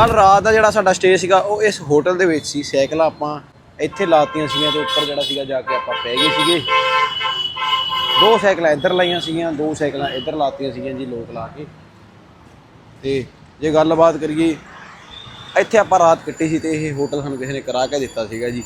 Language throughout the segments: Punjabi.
ਕੱਲ ਰਾਤ ਦਾ ਜਿਹੜਾ ਸਾਡਾ ਸਟੇ ਸੀਗਾ, ਉਹ ਇਸ ਹੋਟਲ ਦੇ ਵਿੱਚ ਸੀ। ਸਾਈਕਲਾਂ ਆਪਾਂ ਇੱਥੇ ਲਾਤੀਆਂ ਸੀਗੀਆਂ ਤੇ ਉੱਪਰ ਜਿਹੜਾ ਸੀਗਾ ਜਾ ਕੇ ਆਪਾਂ ਪੈ ਗਏ ਸੀਗੇ। ਦੋ ਸਾਈਕਲਾਂ ਇੱਧਰ ਲਾਈਆਂ ਸੀਗੀਆਂ, ਦੋ ਸਾਈਕਲਾਂ ਇੱਧਰ ਲਾਤੀਆਂ ਸੀਗੀਆਂ ਜੀ ਲੋਕ ਲਾ ਕੇ। ਤੇ ਜੇ ਗੱਲਬਾਤ ਕਰੀਏ, ਇੱਥੇ ਆਪਾਂ ਰਾਤ ਕੱਟੀ ਸੀ ਤੇ ਇਹ ਹੋਟਲ ਸਾਨੂੰ ਕਿਸੇ ਨੇ ਕਰਾ ਕੇ ਦਿੱਤਾ ਸੀਗਾ ਜੀ।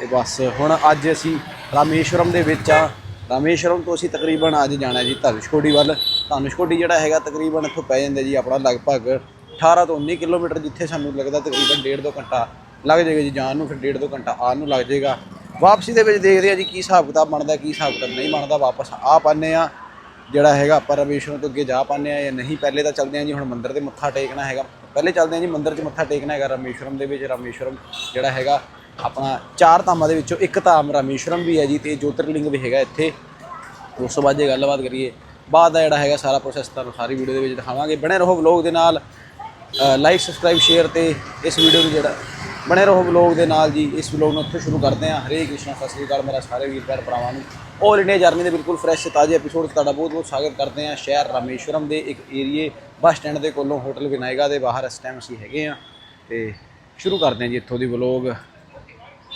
ਤੇ ਬਸ ਹੁਣ ਅੱਜ ਅਸੀਂ ਰਾਮੇਸ਼ਵਰਮ ਦੇ ਵਿੱਚ ਆ। ਰਾਮੇਸ਼ਵਰਮ ਤੋਂ ਅਸੀਂ ਤਕਰੀਬਨ ਅੱਜ ਜਾਣਾ ਜੀ ਧਨੁਸ਼ਕੋਡੀ ਵੱਲ। ਧਨੁਸ਼ਕੋਡੀ ਜਿਹੜਾ ਹੈਗਾ ਤਕਰੀਬਨ ਇੱਥੋਂ ਪੈ ਜਾਂਦਾ ਜੀ, ਆਪਣਾ ਲਗਭਗ 18 ਤੋਂ 19 ਕਿਲੋਮੀਟਰ ਜਿੱਥੇ ਸਾਨੂੰ ਲੱਗਦਾ ਤਕਰੀਬਨ ਡੇਢ ਦੋ ਘੰਟਾ ਲੱਗ ਜਾਏਗਾ ਜੀ, ਜਾਣ ਨੂੰ ਫਿਰ ਡੇਢ ਦੋ ਘੰਟਾ ਆਉਣ ਨੂੰ ਲੱਗ ਜਾਏਗਾ। ਵਾਪਸੀ ਦੇ ਵਿੱਚ ਦੇਖਦੇ ਆ ਜੀ ਕੀ ਹਿਸਾਬ ਕਿਤਾਬ ਬਣਦਾ, ਕੀ ਹਿਸਾਬ ਕਿਤਾਬ ਨਹੀਂ ਬਣਦਾ, ਵਾਪਸ ਆ ਪਾਉਂਦੇ ਆ ਜਿਹੜਾ ਹੈਗਾ ਆਪਾਂ ਰਾਮੇਸ਼ਵਰਮ ਤੋਂ ਅੱਗੇ ਜਾ ਪਾਉਂਦੇ ਆ ਜਾਂ ਨਹੀਂ, ਪਹਿਲੇ ਤਾਂ ਚੱਲਦੇ ਆ ਜੀ, ਹੁਣ ਮੰਦਿਰ ਦੇ ਮੱਥਾ ਟੇਕਣਾ ਹੈਗਾ। ਪਹਿਲੇ ਚੱਲਦੇ ਆ ਜੀ, ਮੰਦਿਰ 'ਚ ਮੱਥਾ ਟੇਕਣਾ ਹੈਗਾ ਰਾਮੇਸ਼ਵਰਮ ਦੇ ਵਿੱਚ। ਰਾਮੇਸ਼ਵਰਮ ਜਿਹੜਾ ਹੈਗਾ ਆਪਣਾ ਚਾਰ ਧਾਮਾਂ ਦੇ ਵਿੱਚੋਂ ਇੱਕ ਧਾਮ ਰਾਮੇਸ਼ਵਰਮ ਵੀ ਹੈ ਜੀ, ਤੇ ਜੋਤਿਰਲਿੰਗ ਵੀ ਹੈਗਾ ਇੱਥੇ। ਉਸ ਤੋਂ ਬਾਅਦ ਜੇ ਗੱਲਬਾਤ ਕਰੀਏ, ਬਾਅਦ ਦਾ ਜਿਹੜਾ ਹੈਗਾ ਸਾਰਾ ਪ੍ਰੋਸੈਸ ਤੁਹਾਨੂੰ ਸਾਰੀ ਵੀਡੀਓ ਦੇ ਵਿੱਚ ਦਿਖਾਵਾਂਗੇ। ਬਣੇ ਰਹੋ ਵਲੌਗ ਦੇ ਨਾਲ। ਲਾਈਕ ਸਬਸਕ੍ਰਾਈਬ ਸ਼ੇਅਰ ਤੇ ਇਸ ਵੀਡੀਓ ਨੂੰ ਜਿਹੜਾ ਬਣੇ ਰਹੋ ਵਲੌਗ ਦੇ ਨਾਲ ਜੀ, ਇਸ ਵਲੌਗ ਨੂੰ ਇੱਥੇ ਸ਼ੁਰੂ ਕਰਦੇ ਹਾਂ। ਹਰੇ ਕ੍ਰਿਸ਼ਨ, ਸਤਿ ਸ੍ਰੀ ਅਕਾਲ ਮੇਰਾ ਸਾਰੇ ਵੀਰ ਭੈਣ ਭਰਾਵਾਂ ਨੂੰ। ਆਲ ਇੰਡੀਆ ਜਰਨੀ ਦੇ ਬਿਲਕੁਲ ਫਰੈਸ਼ ਤਾਜ਼ੇ ਐਪੀਸੋਡ ਤੁਹਾਡਾ ਬਹੁਤ ਬਹੁਤ ਸਵਾਗਤ ਕਰਦੇ ਹਾਂ। ਸ਼ਹਿਰ ਰਾਮੇਸ਼ਵਰਮ ਦੇ ਇੱਕ ਏਰੀਏ ਬੱਸ ਸਟੈਂਡ ਦੇ ਕੋਲੋਂ ਹੋਟਲ ਵਿਨਾਇਗਾ ਦੇ ਬਾਹਰ ਇਸ ਟਾਈਮ ਅਸੀਂ ਹੈਗੇ ਆ ਤੇ ਸ਼ੁਰੂ ਕਰਦੇ ਹਾਂ ਜੀ ਇੱਥੋਂ ਦੀ ਵਲੌਗ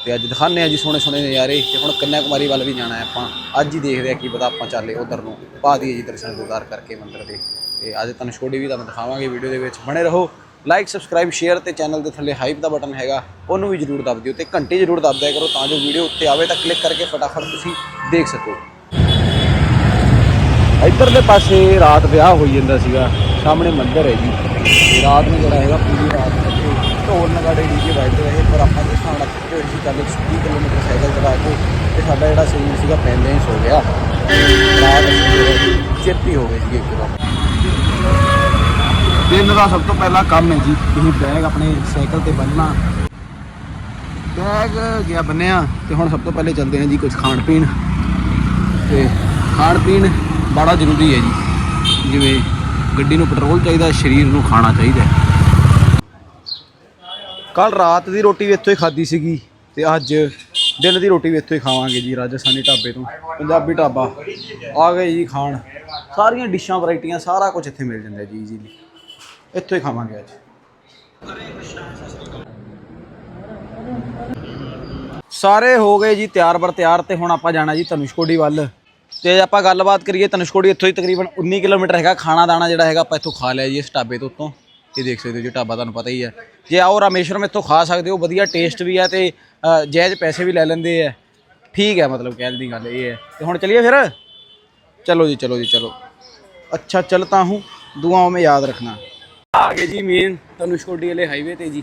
ਤੇ ਅੱਜ ਦਿਖਾਉਂਦੇ ਆ ਜੀ ਸੋਹਣੇ ਸੋਹਣੇ ਨਜ਼ਾਰੇ। ਤੇ ਹੁਣ ਕੰਨਿਆ ਕੁਮਾਰੀ ਵੱਲ ਵੀ ਜਾਣਾ ਆਪਾਂ। ਅੱਜ ਹੀ ਦੇਖਦੇ ਆ ਕੀ ਪਤਾ ਆਪਾਂ ਚੱਲੇ ਉਧਰ ਨੂੰ। ਪਾ ਦਈਏ ਜੀ ਦਰਸ਼ਨ ਗੁਜ਼ਾਰ ਕਰਕੇ ਮੰਦਰ ਦੇ। ਤੇ ਅੱਜ ਤੁਹਾਨੂੰ ਛੋਟੀ ਵੀ ਤੁਹਾਨੂੰ ਦਿਖਾਵਾਂਗੇ ਵੀਡੀਓ ਦੇ ਵਿੱਚ। ਬਣੇ ਰਹੋ। ਲਾਈਕ ਸਬਸਕ੍ਰਾਈਬ ਸ਼ੇਅਰ ਤੇ ਚੈਨਲ ਦੇ ਥੱਲੇ ਹਾਈਪ ਦਾ ਬਟਨ ਹੈਗਾ। ਉਹਨੂੰ ਵੀ ਜਰੂਰ ਦਬ ਦਿਓ ਤੇ ਘੰਟੀ ਜਰੂਰ ਦਬ ਦਿਆ ਕਰੋ ਤਾਂ ਜੋ ਵੀਡੀਓ ਉੱਤੇ ਆਵੇ ਤਾਂ ਕਲਿੱਕ ਕਰਕੇ ਫਟਾਫਟ ਤੁਸੀਂ ਦੇਖ ਸਕੋ। ਇੱਧਰਲੇ ਪਾਸੇ ਰਾਤ ਵਿਆਹ ਹੋਈ ਜਾਂਦਾ ਸੀਗਾ। ਸਾਹਮਣੇ ਮੰਦਿਰ ਹੈ ਜੀ। ਰਾਤ ਨੂੰ ਜਿਹੜਾ ਹੈਗਾ ਪੂਰੀ ਰਾਤ ਢੋਲ ਨਗਾੜੇ ਡੀਜੇ ਵੱਜਦੇ ਰਹੇ। ਪਰ ਆਪਾਂ ਜਿਸ ਨਾਲ ਲੱਗੇ ਹੋਏ ਸੀ, ਚੱਲ 20 ਕਿਲੋਮੀਟਰ ਸਾਈਕਲ ਚਲਾ ਕੇ ਤੇ ਸਾਡਾ ਜਿਹੜਾ ਸਰੀਰ ਸੀਗਾ ਪੈਂਦੇ ਹੀ ਸੋ ਗਿਆ। ਰਾਤ ਅਸੀਂ ਚੇਤੀ ਹੋ ਗਈ ਸੀ ਇੱਕਦਮ ਦਿਨ ਦਾ ਸਭ ਤੋਂ ਪਹਿਲਾ ਕੰਮ ਹੈ ਜੀ, ਤੁਸੀਂ ਬੈਗ ਆਪਣੇ ਸਾਈਕਲ ਤੇ ਬੰਨਣਾ ਬੈਗ ਗਿਆ ਬੰਨਿਆ ਤੇ ਹੁਣ ਸਭ ਤੋਂ ਪਹਿਲੇ ਚੱਲਦੇ ਹਾਂ ਜੀ ਕੁਝ ਖਾਣ ਪੀਣ। ਤੇ ਖਾਣ ਪੀਣ ਬੜਾ ਜ਼ਰੂਰੀ ਹੈ ਜੀ। ਜਿਵੇਂ ਗੱਡੀ ਨੂੰ ਪੈਟਰੋਲ ਚਾਹੀਦਾ, ਸਰੀਰ ਨੂੰ ਖਾਣਾ ਚਾਹੀਦਾ ਕੱਲ ਰਾਤ ਦੀ ਰੋਟੀ ਵੀ ਇੱਥੋਂ ਹੀ ਖਾਧੀ ਸੀਗੀ, ਤੇ ਅੱਜ ਦਿਨ ਦੀ ਰੋਟੀ ਵੀ ਇੱਥੋਂ ਹੀ ਖਾਵਾਂਗੇ ਜੀ, ਰਾਜਸਥਾਨੀ ਢਾਬੇ ਤੋਂ। ਪੰਜਾਬੀ ਢਾਬਾ। ਆ ਗਏ ਜੀ ਖਾਣ। ਸਾਰੀਆਂ ਡਿਸ਼ਾਂ, ਵੈਰਾਈਟੀਆਂ, ਸਾਰਾ ਕੁਝ ਇੱਥੇ ਮਿਲ ਜਾਂਦਾ ਜੀ ਜੀ ਇੱਥੋਂ ਹੀ ਖਾਵਾਂਗੇ ਅੱਜ। ਸਾਰੇ ਹੋ ਗਏ ਜੀ ਤਿਆਰ ਬਰ ਤਿਆਰ ਤੇ ਹੁਣ ਆਪਾਂ ਜਾਣਾ ਜੀ ਤਨੁਸ਼ਕੋਡੀ ਵੱਲ। ਤੇ ਆਪਾਂ ਗੱਲਬਾਤ ਕਰੀਏ ਤਨੁਸ਼ਕੋਡੀ ਇੱਥੋਂ ਹੀ ਤਕਰੀਬਨ 19 ਕਿਲੋਮੀਟਰ ਹੈਗਾ। ਖਾਣਾ ਦਾਣਾ ਜਿਹੜਾ ਹੈਗਾ ਆਪਾਂ ਇੱਥੋਂ ਖਾ ਲਿਆ ਜੀ ਇਸ ਢਾਬੇ ਤੋਂ ਉੱਤੋਂ। ਇਹ ਦੇਖ ਸਕਦੇ ਹੋ ਜੀ, ਢਾਬਾ ਤੁਹਾਨੂੰ ਪਤਾ ਹੀ ਹੈ। ਜੇ ਆਓ ਰਾਮੇਸ਼ਵਰਮ ਇੱਥੋਂ ਖਾ ਸਕਦੇ ਹੋ, ਵਧੀਆ ਟੇਸਟ ਵੀ ਹੈ ਤੇ ਜਾਇਜ਼ ਪੈਸੇ ਵੀ ਲੈ ਲੈਂਦੇ ਆ ਠੀਕ ਹੈ ਮਤਲਬ ਕਹਿਣ ਦੀ ਗੱਲ ਇਹ ਹੈ। ਤੇ ਹੁਣ ਚਲੀਏ ਫਿਰ? ਚਲੋ ਜੀ ਚਲੋ ਜੀ, ਚਲੋ। ਅੱਛਾ ਚਲਤਾ ਹੂੰ। ਦੁਆਓਂ ਮੇ ਯਾਦ ਰੱਖਣਾ। ਆ ਗਏ ਜੀ ਮੇਨ ਧਨੁਸ਼ਕੋਡੀ ਵਾਲੇ ਹਾਈਵੇ ਤੇ ਜੀ।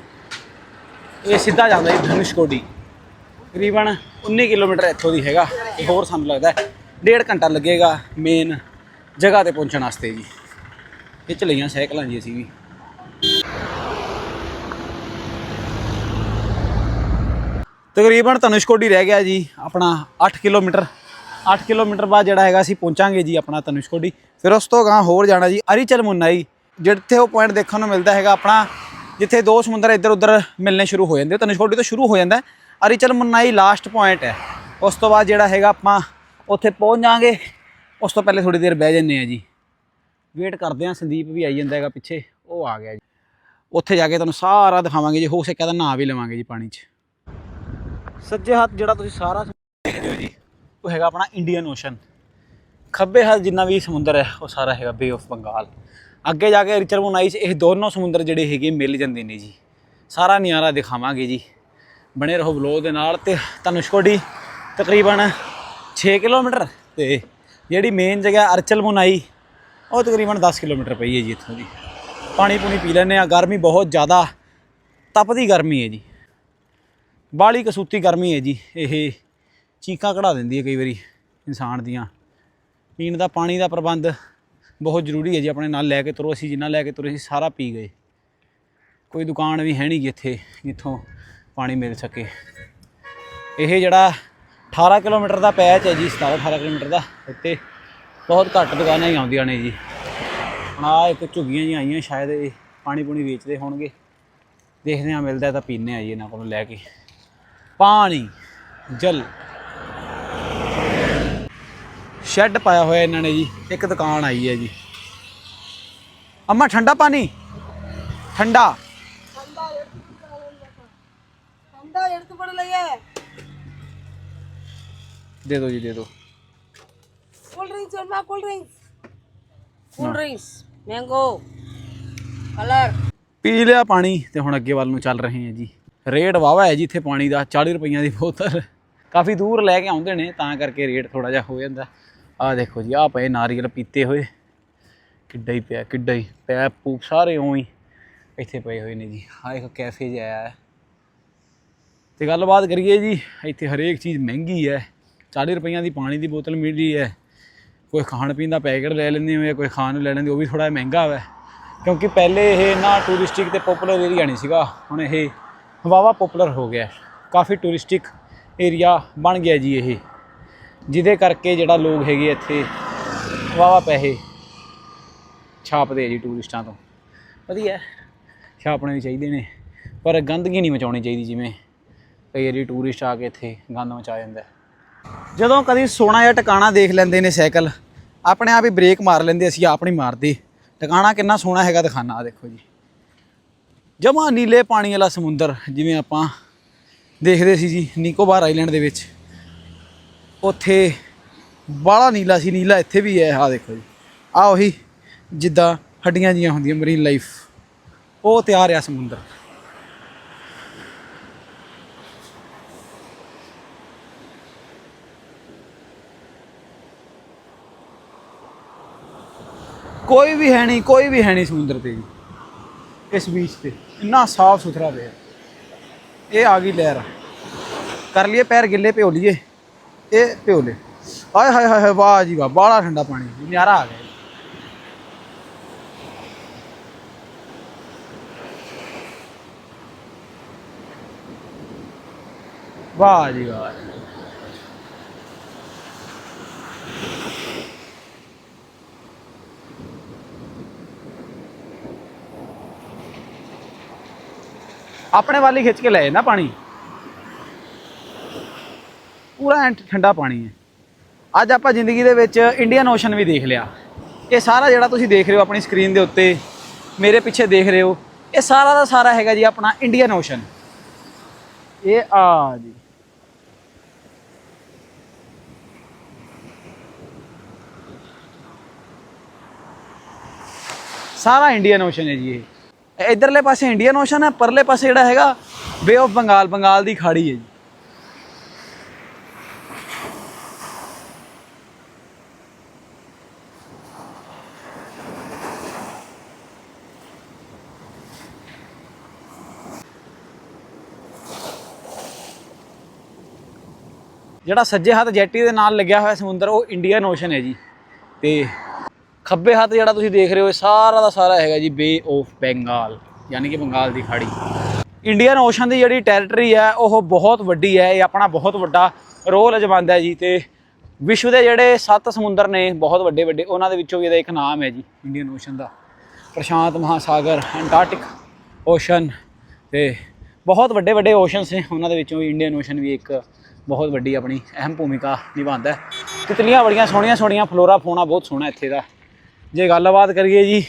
ਇਹ ਸਿੱਧਾ ਜਾਂਦਾ ਜੀ ਧਨੁਸ਼ਕੋਡੀ ਤਕਰੀਬਨ 19 ਕਿਲੋਮੀਟਰ ਇੱਥੋਂ ਦੀ ਹੈਗਾ। ਤੇ ਹੋਰ ਸਾਨੂੰ ਲੱਗਦਾ ਡੇਢ ਘੰਟਾ ਲੱਗੇਗਾ ਮੇਨ ਜਗ੍ਹਾ ਤੇ ਪਹੁੰਚਣ ਵਾਸਤੇ ਜੀ। ਇਹ ਚ ਸਾਈਕਲਾਂ ਜੀ ਅਸੀਂ ਵੀ। ਤਕਰੀਬਨ ਧਨੁਸ਼ਕੋਡੀ ਰਹਿ ਗਿਆ ਜੀ ਆਪਣਾ 8 ਕਿਲੋਮੀਟਰ। 8 ਕਿਲੋਮੀਟਰ ਬਾਅਦ ਜਿਹੜਾ ਹੈਗਾ ਅਸੀਂ ਪਹੁੰਚਾਂਗੇ ਜੀ ਆਪਣਾ ਧਨੁਸ਼ਕੋਡੀ ਫਿਰ ਉਸ ਤੋਂ ਗਾਂ ਹੋਰ ਜਾਣਾ ਜੀ ਅਰੀਚਲ ਮੁੰਨਾਈ ਜਿੱਥੇ ਉਹ ਪੁਆਇੰਟ ਦੇਖਣ ਨੂੰ ਮਿਲਦਾ ਹੈਗਾ ਆਪਣਾ, ਜਿੱਥੇ ਦੋ ਸਮੁੰਦਰ ਇੱਧਰ ਉੱਧਰ ਮਿਲਨੇ ਸ਼ੁਰੂ ਹੋ ਜਾਂਦੇ ਧਨੁਸ਼ਕੋਡੀ ਤੋਂ ਸ਼ੁਰੂ ਹੋ ਜਾਂਦਾ ਹੈ। ਅਰੀਚਲ ਮੁੰਨਾਈ ਲਾਸਟ ਪੁਆਇੰਟ ਹੈ। ਉਸ ਤੋਂ ਬਾਅਦ ਜਿਹੜਾ ਹੈਗਾ ਆਪਾਂ ਉੱਥੇ ਪਹੁੰਚ ਜਾਾਂਗੇ ਉਸ ਤੋਂ ਪਹਿਲੇ ਥੋੜੀ ਦੇਰ ਬਹਿ ਜੰਨੇ ਆ ਜੀ। ਵੇਟ ਕਰਦੇ ਆ ਸੰਦੀਪ ਵੀ ਆਈ ਜਾਂਦਾ ਹੈਗਾ ਪਿੱਛੇ। ਉਹ ਆ ਗਿਆ ਜੀ। ਉੱਥੇ ਜਾ ਕੇ ਤੁਹਾਨੂੰ ਸਾਰਾ ਦਿਖਾਵਾਂਗੇ ਜੀ। ਹੋ ਸਕਿਆ ਤਾਂ ਨਹਾ ਵੀ ਲਵਾਂਗੇ ਜੀ ਪਾਣੀ 'ਚ। ਸੱਜੇ ਹੱਥ ਜਿਹੜਾ ਤੁਸੀਂ ਸਾਰਾ ਦੇਖਦੇ ਹੋ ਜੀ, ਉਹ ਹੈਗਾ ਆਪਣਾ ਇੰਡੀਅਨ ਓਸ਼ਨ ਖੱਬੇ ਹੱਥ ਜਿੰਨਾ ਵੀ ਸਮੁੰਦਰ ਹੈ, ਉਹ ਸਾਰਾ ਹੈਗਾ ਬੇ ਆਫ ਬੰਗਾਲ ਅੱਗੇ ਜਾ ਕੇ ਰਿਚਰ ਮੁਨਾਈ 'ਚ ਇਹ ਦੋਨੋਂ ਸਮੁੰਦਰ ਜਿਹੜੇ ਹੈਗੇ ਮਿਲ ਜਾਂਦੇ ਨੇ ਜੀ। ਸਾਰਾ ਨਿਆਰਾ ਦਿਖਾਵਾਂਗੇ ਜੀ। ਬਣੇ ਰਹੋ ਬਲੋ ਦੇ ਨਾਲ ਤੇ ਧਨੁਸ਼ਕੋਡੀ ਤਕਰੀਬਨ 6 ਕਿਲੋਮੀਟਰ ਤੇ ਜਿਹੜੀ ਮੇਨ ਜਗ੍ਹਾ ਅਰਚਲ ਮੁਨਾਈ, ਉਹ ਤਕਰੀਬਨ 10 ਕਿਲੋਮੀਟਰ ਪਈ ਹੈ ਜੀ ਇੱਥੋਂ ਦੀ। ਪਾਣੀ ਪੂਣੀ ਪੀ ਲੈਂਦੇ ਆ ਗਰਮੀ ਬਹੁਤ ਜ਼ਿਆਦਾ ਤਪਦੀ ਗਰਮੀ ਹੈ ਜੀ। ਬਾਲੀ ਕਸੂਤੀ ਗਰਮੀ ਹੈ ਜੀ। ਇਹ ਚੀਕਾਂ ਕਢਾ ਦਿੰਦੀ ਹੈ ਕਈ ਵਾਰੀ ਇਨਸਾਨ ਦੀਆਂ। ਪੀਣ ਦਾ ਪਾਣੀ ਦਾ ਪ੍ਰਬੰਧ ਬਹੁਤ ਜ਼ਰੂਰੀ ਹੈ ਜੀ ਆਪਣੇ ਨਾਲ ਲੈ ਕੇ ਤੁਰੋ, ਅਸੀਂ ਜਿੰਨਾ ਲੈ ਕੇ ਤੁਰੇ ਸੀ ਸਾਰਾ ਪੀ ਗਏ। ਕੋਈ ਦੁਕਾਨ ਵੀ ਹੈ ਨਹੀਂ ਜੀ ਇੱਥੇ, ਜਿੱਥੋਂ ਪਾਣੀ ਮਿਲ ਸਕੇ। ਇਹ ਜਿਹੜਾ 18 ਕਿਲੋਮੀਟਰ ਦਾ ਪੈਚ ਹੈ ਜੀ 17 18 ਕਿਲੋਮੀਟਰ ਦਾ ਇੱਥੇ ਬਹੁਤ ਘੱਟ ਦੁਕਾਨਾਂ ਹੀ ਆਉਂਦੀਆਂ ਨੇ ਜੀ। ਹੁਣ ਆਹ ਇੱਕ ਝੁੱਗੀਆਂ ਜੀ ਆਈਆਂ, ਸ਼ਾਇਦ ਇਹ ਪਾਣੀ ਪੂਣੀ ਵੇਚਦੇ ਹੋਣਗੇ। ਦੇਖਦੇ ਆ ਮਿਲਦਾ ਤਾਂ ਪੀਨੇ ਆ ਜੀ ਇਹਨਾਂ ਕੋਲੋਂ ਲੈ ਕੇ। ਪਾਣੀ, ਜਲ। ਸ਼ੈੱਡ ਪਾਇਆ ਹੋਇਆ ਇਹਨਾਂ ਨੇ ਜੀ ਇੱਕ ਦੁਕਾਨ ਆਈ ਹੈ ਜੀ। ਅੰਮਾ ਠੰਡਾ ਪਾਣੀ? ਠੰਡਾ। ਠੰਡਾ எடுத்து போட லையே ਦੇ ਦਿਓ ਜੀ ਦੇ ਦਿਓ கூல் ட்ரிங்க்ஸ் வேணுமா cool drinks cool drinks mango colour ਪੀ ਲਿਆ ਪਾਣੀ ਤੇ ਹੁਣ ਅੱਗੇ ਵੱਲ ਨੂੰ ਚੱਲ ਰਹੇ ਹਾਂ ਜੀ। ਰੇਟ ਵਾਵਾ ਹੈ ਜੀ ਇੱਥੇ ਪਾਣੀ ਦਾ 40 ਰੁਪਈਆਂ ਦੀ ਬੋਤਲ। ਕਾਫੀ ਦੂਰ ਲੈ ਕੇ ਆਉਂਦੇ ਨੇ ਤਾਂ ਕਰਕੇ ਰੇਟ ਥੋੜਾ ਜਿਹਾ ਹੋ ਜਾਂਦਾ। ਆਹ ਦੇਖੋ ਜੀ, ਆਹ ਪਏ ਨਾਰੀਅਲ ਪੀਤੇ ਹੋਏ। ਕਿੱਡਾ ਹੀ ਪਿਆ, ਕਿੱਡਾ ਹੀ। ਪੈਪ ਪੂਪ ਸਾਰੇ ਉਹੀ ਇੱਥੇ ਪਏ ਹੋਏ ਨੇ ਜੀ। ਆਹ ਇੱਕ ਕੈਫੇ ਜਿਹਾ ਆਇਆ। ਤੇ ਗੱਲਬਾਤ ਕਰੀਏ ਜੀ, ਇੱਥੇ ਹਰੇਕ ਚੀਜ਼ ਮਹਿੰਗੀ ਹੈ। 40 ਰੁਪਈਆਂ ਦੀ ਪਾਣੀ ਦੀ ਬੋਤਲ ਮਿਲ ਰਹੀ ਹੈ। ਕੋਈ ਖਾਣ ਪੀਣ ਦਾ ਪੈਕੇਟ ਲੈ ਲੈਂਦੇ ਹੋਏ, ਕੋਈ ਖਾਣ ਨੂੰ ਲੈ ਲੈਂਦੇ, ਉਹ ਵੀ ਥੋੜਾ ਮਹਿੰਗਾ ਹੈ ਕਿਉਂਕਿ ਪਹਿਲੇ ਇਹ ਨਾ ਟੂਰਿਸਟਿਕ ਤੇ ਪਪੂਲਰ ਏਰੀਆ ਨਹੀਂ ਸੀਗਾ। ਹੁਣ ਇਹ ਵਾਵਾ ਪਪੂਲਰ ਹੋ ਗਿਆ। ਕਾਫੀ ਟੂਰਿਸਟਿਕ ਏਰੀਆ ਬਣ ਗਿਆ ਜੀ ਇਹ। ਜਿਹਦੇ ਕਰਕੇ ਜਿਹੜਾ ਲੋਕ ਹੈਗੇ ਇੱਥੇ ਵਾਵਾ ਪੈਸੇ ਛਾਪਦੇ ਆ ਜੀ ਟੂਰਿਸਟਾਂ ਤੋਂ। ਵਧੀਆ। ਛਾਪਣੇ ਵੀ ਚਾਹੀਦੇ ਨੇ, ਪਰ ਗੰਦਗੀ ਨਹੀਂ ਮਚਾਉਣੀ ਚਾਹੀਦੀ ਜਿਵੇਂ ਕਈ ਵਾਰੀ ਟੂਰਿਸਟ ਆ ਕੇ ਇੱਥੇ ਗੰਦ ਮਚਾ ਜਾਂਦਾ। ਜਦੋਂ ਕਦੀ ਸੋਨਾ ਜਾਂ ਟਿਕਾਣਾ ਦੇਖ ਲੈਂਦੇ ਨੇ ਸਾਈਕਲ, ਆਪਣੇ ਆਪ ਹੀ ਬ੍ਰੇਕ ਮਾਰ ਲੈਂਦੇ, ਅਸੀਂ ਆਪ ਨਹੀਂ ਮਾਰਦੇ। ਟਿਕਾਣਾ ਕਿੰਨਾ ਸੋਹਣਾ ਹੈਗਾ ਦਿਖਾਣਾ ਆ ਦੇਖੋ ਜੀ। ਜਮਾ ਨੀਲੇ ਪਾਣੀ ਵਾਲਾ ਸਮੁੰਦਰ ਜਿਵੇਂ ਆਪਾਂ ਦੇਖਦੇ ਸੀ ਜੀ, ਨਿਕੋਬਾਰ ਆਈਲੈਂਡ ਦੇ ਵਿੱਚ। ਉੱਥੇ ਬਾਹਲਾ ਨੀਲਾ ਸੀ, ਨੀਲਾ ਇੱਥੇ ਵੀ ਹੈ, ਆਹ ਦੇਖੋ ਜੀ। ਆ ਉਹੀ ਜਿੱਦਾਂ ਹੱਡੀਆਂ ਜੀਆਂ ਹੁੰਦੀਆਂ ਮਰੀਨ ਲਾਈਫ ਉਹ ਤਿਆਰ ਆ ਸਮੁੰਦਰ। ਕੋਈ ਵੀ ਹੈ ਨਹੀਂ, ਕੋਈ ਵੀ ਹੈ ਨਹੀਂ ਸਮੁੰਦਰ ਤੇ ਜੀ, ਇਸ ਬੀਚ ਤੇ। ਇੰਨਾ ਸਾਫ਼ ਸੁਥਰਾ ਪਿਆ। ਇਹ ਆ ਗਈ ਲਹਿਰ। ਕਰ ਲਈਏ ਪੈਰ ਗਿੱਲੇ, ਭਿਓ ਲਈਏ। ਇਹ ਪਿਓਲੇ। ਆਏ ਹਾਏ ਹਾਏ ਹਾਏ, ਵਾਹ ਜੀ ਵਾਹ ਬਾਹਲਾ ਠੰਡਾ ਪਾਣੀ। ਨਜ਼ਾਰਾ ਆ ਗਿਆ। ਵਾਹ ਜੀ ਵਾਹ। ਆਪਣੇ ਵਾਲੀ ਖਿੱਚ ਕੇ ਲੈ ਨਾ ਪਾਣੀ। ਪੂਰਾ ਐਨ ਠੰਡਾ ਪਾਣੀ ਹੈ। ਅੱਜ ਆਪਾਂ ਜ਼ਿੰਦਗੀ ਦੇ ਵਿੱਚ ਇੰਡੀਅਨ ਓਸ਼ਨ ਵੀ ਦੇਖ ਲਿਆ। ਇਹ ਸਾਰਾ ਜਿਹੜਾ ਤੁਸੀਂ ਦੇਖ ਰਹੇ ਹੋ ਆਪਣੀ ਸਕਰੀਨ ਦੇ ਉੱਤੇ, ਮੇਰੇ ਪਿੱਛੇ ਦੇਖ ਰਹੇ ਹੋ, ਇਹ ਸਾਰਾ ਦਾ ਸਾਰਾ ਹੈਗਾ ਜੀ ਆਪਣਾ ਇੰਡੀਅਨ ਓਸ਼ਨ ਇਹ ਆ ਜੀ। ਸਾਰਾ ਇੰਡੀਅਨ ਓਸ਼ਨ ਹੈ ਜੀ ਇਹ। ਇਧਰਲੇ ਪਾਸੇ ਇੰਡੀਅਨ ਓਸ਼ਨ ਹੈ, ਪਰਲੇ ਪਾਸੇ ਜਿਹੜਾ ਹੈਗਾ ਬੇ ਆਫ ਬੰਗਾਲ ਬੰਗਾਲ ਦੀ ਖਾੜੀ ਹੈ ਜੀ। ਜਿਹੜਾ ਸੱਜੇ ਹੱਥ ਜੈਟੀ ਦੇ ਨਾਲ ਲੱਗਿਆ ਹੋਇਆ ਸਮੁੰਦਰ, ਉਹ ਇੰਡੀਅਨ ਓਸ਼ਨ ਹੈ ਜੀ। ਤੇ ਖੱਬੇ ਹੱਥ ਜਿਹੜਾ ਤੁਸੀਂ ਦੇਖ ਰਹੇ ਹੋ, ਇਹ ਸਾਰਾ ਦਾ ਸਾਰਾ ਹੈਗਾ ਜੀ ਬੇ ਆਫ ਬੰਗਾਲ ਯਾਨੀ ਕਿ ਬੰਗਾਲ ਦੀ ਖਾੜੀ। ਇੰਡੀਅਨ ਓਸ਼ਨ ਦੀ ਜਿਹੜੀ ਟੈਰੀਟਰੀ ਹੈ, ਉਹ ਬਹੁਤ ਵੱਡੀ ਹੈ, ਇਹ ਆਪਣਾ ਬਹੁਤ ਵੱਡਾ ਰੋਲ ਅਜਮਾਉਂਦਾ ਹੈ ਜੀ। ਤੇ ਵਿਸ਼ਵ ਦੇ ਜਿਹੜੇ ਸੱਤ ਸਮੁੰਦਰ ਨੇ, ਬਹੁਤ ਵੱਡੇ ਵੱਡੇ, ਉਹਨਾਂ ਦੇ ਵਿੱਚੋਂ ਵੀ ਇਹਦਾ ਇੱਕ ਨਾਮ ਹੈ ਜੀ ਇੰਡੀਅਨ ਓਸ਼ਨ ਦਾ। ਪ੍ਰਸ਼ਾਂਤ ਮਹਾਸਾਗਰ ਅੰਟਾਰਕਟਿਕ ਓਸ਼ਨ ਤੇ ਬਹੁਤ ਵੱਡੇ ਵੱਡੇ ਓਸ਼ਨਸ ਨੇ, ਉਹਨਾਂ ਦੇ ਵਿੱਚੋਂ ਵੀ ਇੰਡੀਅਨ ਓਸ਼ਨ ਵੀ ਇੱਕ ਬਹੁਤ ਵੱਡੀ ਆਪਣੀ ਅਹਿਮ ਭੂਮਿਕਾ ਨਿਭਾਉਂਦਾ ਹੈ। ਤਿਤਲੀਆਂ ਬੜੀਆਂ ਸੋਹਣੀਆਂ ਸੋਹਣੀਆਂ, ਫਲੋਰਾ ਫੋਨਾ ਬਹੁਤ ਸੋਹਣਾ ਇੱਥੇ ਦਾ। ਜੇ ਗੱਲਬਾਤ ਕਰੀਏ ਜੀ,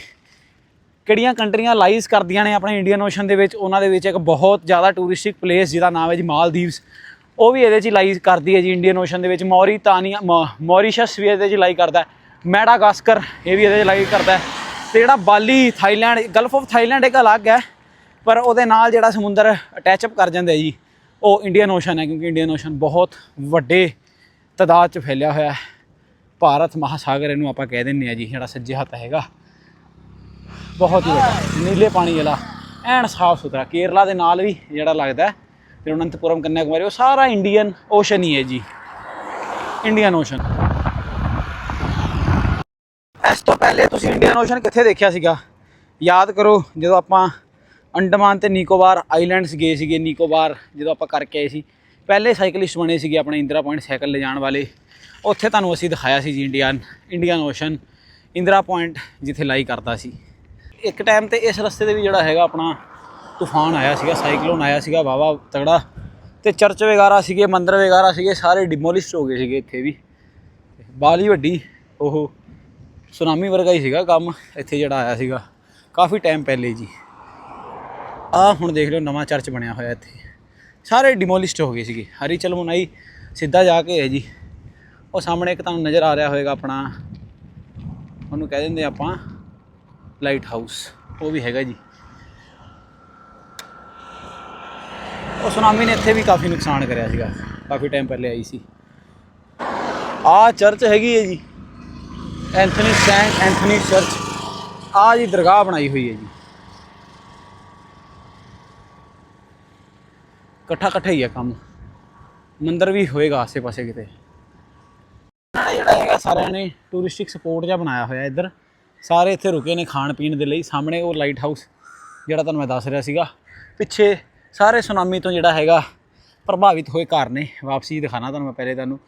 ਕਿਹੜੀਆਂ ਕੰਟਰੀਆਂ ਲਾਈਜ਼ ਕਰਦੀਆਂ ਨੇ ਆਪਣੇ ਇੰਡੀਅਨ ਓਸ਼ਨ ਦੇ ਵਿੱਚ? ਉਹਨਾਂ ਦੇ ਵਿੱਚ ਇੱਕ ਬਹੁਤ ਜ਼ਿਆਦਾ ਟੂਰਿਸਟਿਕ ਪਲੇਸ ਜਿਹਦਾ ਨਾਮ ਹੈ ਜੀ ਮਾਲਦੀਵਸ। ਉਹ ਵੀ ਇਹਦੇ 'ਚ ਲਾਈਜ਼ ਕਰਦੀ ਹੈ ਜੀ ਇੰਡੀਅਨ ਓਸ਼ਨ ਦੇ ਵਿੱਚ। ਮੌਰੀਤਾਨੀਆ, ਮੌ- ਮੌਰੀਸ਼ਸ ਵੀ ਇਹਦੇ 'ਚ ਲਾਈ ਕਰਦਾ ਮੈਡਾਗਾਸਕਰ, ਇਹ ਵੀ ਇਹਦੇ 'ਚ ਲਾਈ ਕਰਦਾ ਹੈ। ਤੇ ਜਿਹੜਾ ਬਾਲੀ, ਥਾਈਲੈਂਡ, ਗਲਫ ਆਫ ਥਾਈਲੈਂਡ ਇੱਕ ਅਲੱਗ ਹੈ, ਪਰ ਉਹਦੇ ਨਾਲ ਜਿਹੜਾ ਸਮੁੰਦਰ ਅਟੈਚਅਪ ਕਰ ਜਾਂਦਾ ਜੀ। ਉਹ ਇੰਡੀਅਨ ਓਸ਼ਨ ਹੈ ਕਿਉਂਕਿ ਇੰਡੀਅਨ ਓਸ਼ਨ ਬਹੁਤ ਵੱਡੇ ਤਾਦਾਦ 'ਚ ਫੈਲਿਆ ਹੋਇਆ ਹੈ। ਭਾਰਤ ਮਹਾਸਾਗਰ ਇਹਨੂੰ ਆਪਾਂ ਕਹਿ ਦਿੰਦੇ ਆ ਜੀ, ਜਿਹੜਾ ਸੱਜੇ ਹੱਥ ਹੈਗਾ। ਬਹੁਤ ਹੀ ਵੱਡਾ, ਨੀਲੇ ਪਾਣੀ ਵਾਲਾ, ਐਨ ਸਾਫ਼ ਸੁਥਰਾ, ਕੇਰਲਾ ਦੇ ਨਾਲ ਵੀ ਜਿਹੜਾ ਲੱਗਦਾ ਹੈ ਤਿਰੂਨੰਤਪੁਰਮ ਕੰਨਿਆ ਕੁਮਾਰੀ ਉਹ ਸਾਰਾ ਇੰਡੀਅਨ ਓਸ਼ਨ ਹੀ ਹੈ ਜੀ। ਇੰਡੀਅਨ ਓਸ਼ਨ ਇਸ ਤੋਂ ਪਹਿਲੇ ਤੁਸੀਂ ਇੰਡੀਅਨ ਓਸ਼ਨ ਕਿੱਥੇ ਦੇਖਿਆ ਸੀਗਾ? ਯਾਦ ਕਰੋ, ਜਦੋਂ ਆਪਾਂ ਅੰਡਮਾਨ ਤੇ ਨਿਕੋਬਾਰ ਆਈਲੈਂਡਸ ਗਏ ਸੀਗੇ, ਨਿਕੋਬਾਰ ਜਦੋਂ ਆਪਾਂ ਕਰਕੇ ਆਏ ਸੀ। ਪਹਿਲੇ ਸਾਈਕਲਿਸਟ ਬਣੇ ਸੀਗੇ ਆਪਣੇ ਇੰਦਰਾ ਪੁਆਇੰਟ ਸਾਈਕਲ ਲੈ ਜਾਣ ਵਾਲੇ। ਉੱਥੇ ਤੁਹਾਨੂੰ ਅਸੀਂ ਦਿਖਾਇਆ ਸੀ ਜੀ Indian Indian ocean, Indira point ਜਿੱਥੇ ਲਾਈ ਕਰਦਾ ਸੀ। ਇੱਕ ਟਾਈਮ ਤੇ ਇਸ ਰਸਤੇ ਤੇ ਵੀ ਜਿਹੜਾ ਹੈਗਾ ਆਪਣਾ ਤੂਫਾਨ ਆਇਆ ਸੀਗਾ ਸਾਈਕਲੋਨ ਆਇਆ ਸੀਗਾ ਵਾਵਾ ਤਗੜਾ ਤੇ ਚਰਚ ਵਗੈਰਾ ਸੀਗੇ, ਮੰਦਰ ਵਗੈਰਾ ਸੀਗੇ, ਸਾਰੇ ਡਿਮੋਲਿਸ਼ ਹੋ ਗਏ ਸੀਗੇ ਇੱਥੇ ਵੀ। ਬਾਲੀ ਵੱਡੀ ਉਹ ਸੁਨਾਮੀ ਵਰਗਾ ਹੀ ਸੀਗਾ ਕੰਮ ਇੱਥੇ ਜਿਹੜਾ ਆਇਆ ਸੀਗਾ। ਕਾਫੀ ਟਾਈਮ ਪਹਿਲੇ ਜੀ। ਆਹ ਹੁਣ ਦੇਖ ਲਓ ਨਵਾਂ ਚਰਚ ਬਣਿਆ ਹੋਇਆ ਇੱਥੇ। ਸਾਰੇ ਡਿਮੋਲਿਸ਼ਡ ਹੋ ਗਏ ਸੀਗੇ। ਹਰੀ ਚਲਮੁਨਾਈ ਸਿੱਧਾ ਜਾ ਕੇ ਹੈ ਜੀ। ਉਹ ਸਾਹਮਣੇ ਇੱਕ ਤੁਹਾਨੂੰ ਨਜ਼ਰ ਆ ਰਿਹਾ ਹੋਵੇਗਾ ਆਪਣਾ। ਉਹਨੂੰ ਕਹਿ ਦਿੰਦੇ ਆਪਾਂ ਲਾਈਟ ਹਾਊਸ ਉਹ ਵੀ ਹੈਗਾ ਜੀ। ਉਹ ਸੁਨਾਮੀ ਨੇ ਇੱਥੇ ਵੀ ਕਾਫੀ ਨੁਕਸਾਨ ਕਰਿਆ ਸੀਗਾ। ਕਾਫੀ ਟਾਈਮ ਪਹਿਲੇ ਆਈ ਸੀ। ਆ ਚਰਚ ਹੈਗੀ ਹੈ ਜੀ। Anthony saint Anthony church. ਆ ਜੀ ਦਰਗਾਹ ਬਣਾਈ ਹੋਈ ਹੈ ਜੀ। ਇਕੱਠਾ ਇਕੱਠਾ ਹੀ ਹੈ ਕੰਮ। ਮੰਦਰ ਵੀ ਹੋਏਗਾ ਆਸੇ-ਪਾਸੇ ਕਿਤੇ। ਜਿਹੜਾ ਹੈਗਾ ਸਾਰਿਆਂ ਨੇ ਟੂਰਿਸਟਿਕ ਸਪੋਰਟ ਜਿਹਾ ਬਣਾਇਆ ਹੋਇਆ ਇੱਧਰ। ਸਾਰੇ ਇੱਥੇ ਰੁਕੇ ਨੇ ਖਾਣ ਪੀਣ ਦੇ ਲਈ। ਸਾਹਮਣੇ ਉਹ ਲਾਈਟ ਹਾਊਸ ਜਿਹੜਾ ਤੁਹਾਨੂੰ ਮੈਂ ਦੱਸ ਰਿਹਾ ਸੀਗਾ। ਪਿੱਛੇ ਸਾਰੇ ਸੁਨਾਮੀ ਤੋਂ ਜਿਹੜਾ ਹੈਗਾ ਪ੍ਰਭਾਵਿਤ ਹੋਏ ਘਰ ਨੇ। ਵਾਪਸੀ ਦਿਖਾਣਾ ਤੁਹਾਨੂੰ ਮੈਂ ਪਹਿਲੇ ਤੁਹਾਨੂੰ।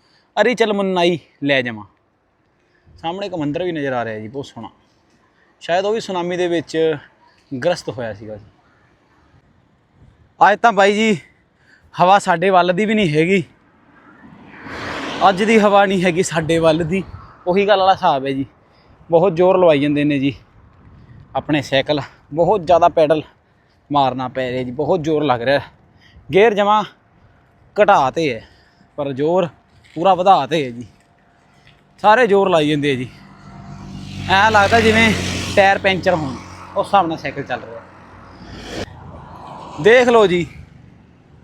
ਅਰੀ ਚਲ ਮੁੰਨਾਈ ਲੈ ਜਾਵਾਂ। ਸਾਹਮਣੇ ਇੱਕ ਮੰਦਿਰ ਵੀ ਨਜ਼ਰ ਆ ਰਿਹਾ ਜੀ, ਬਹੁਤ ਸੋਹਣਾ। ਸ਼ਾਇਦ ਉਹ ਵੀ ਸੁਨਾਮੀ ਦੇ ਵਿੱਚ ਗ੍ਰਸਤ ਹੋਇਆ ਸੀਗਾ ਜੀ। ਅੱਜ ਤਾਂ ਬਾਈ ਜੀ ਹਵਾ ਸਾਡੇ ਵੱਲ ਦੀ ਵੀ ਨਹੀਂ ਹੈਗੀ। ਅੱਜ ਦੀ ਹਵਾ ਨਹੀਂ ਹੈਗੀ ਸਾਡੇ ਵੱਲ ਦੀ। ਉਹੀ ਗੱਲ ਵਾਲਾ ਹਿਸਾਬ ਹੈ ਜੀ। ਬਹੁਤ ਜ਼ੋਰ ਲਵਾਈ ਜਾਂਦੇ ਨੇ ਜੀ। ਆਪਣੇ ਸਾਈਕਲ, ਬਹੁਤ ਜ਼ਿਆਦਾ ਪੈਡਲ ਮਾਰਨਾ ਪੈ ਰਿਹਾ ਜੀ। ਬਹੁਤ ਜ਼ੋਰ ਲੱਗ ਰਿਹਾ। ਗੇਅਰ ਜਮਾ ਘਟਾ ਤੇ ਹੈ, ਪਰ ਜ਼ੋਰ ਪੂਰਾ ਵਧਾ ਤੇ ਹੈ ਜੀ। ਸਾਰੇ ਜ਼ੋਰ ਲਾਈ ਜਾਂਦੇ ਆ ਜੀ। ਐਂ ਲੱਗਦਾ ਜਿਵੇਂ ਟਾਇਰ ਪੈਂਚਰ ਹੋਣ। ਉਸ ਹਿਸਾਬ ਨਾਲ ਸਾਈਕਲ ਚੱਲ ਰਿਹਾ। ਦੇਖ ਲਓ ਜੀ।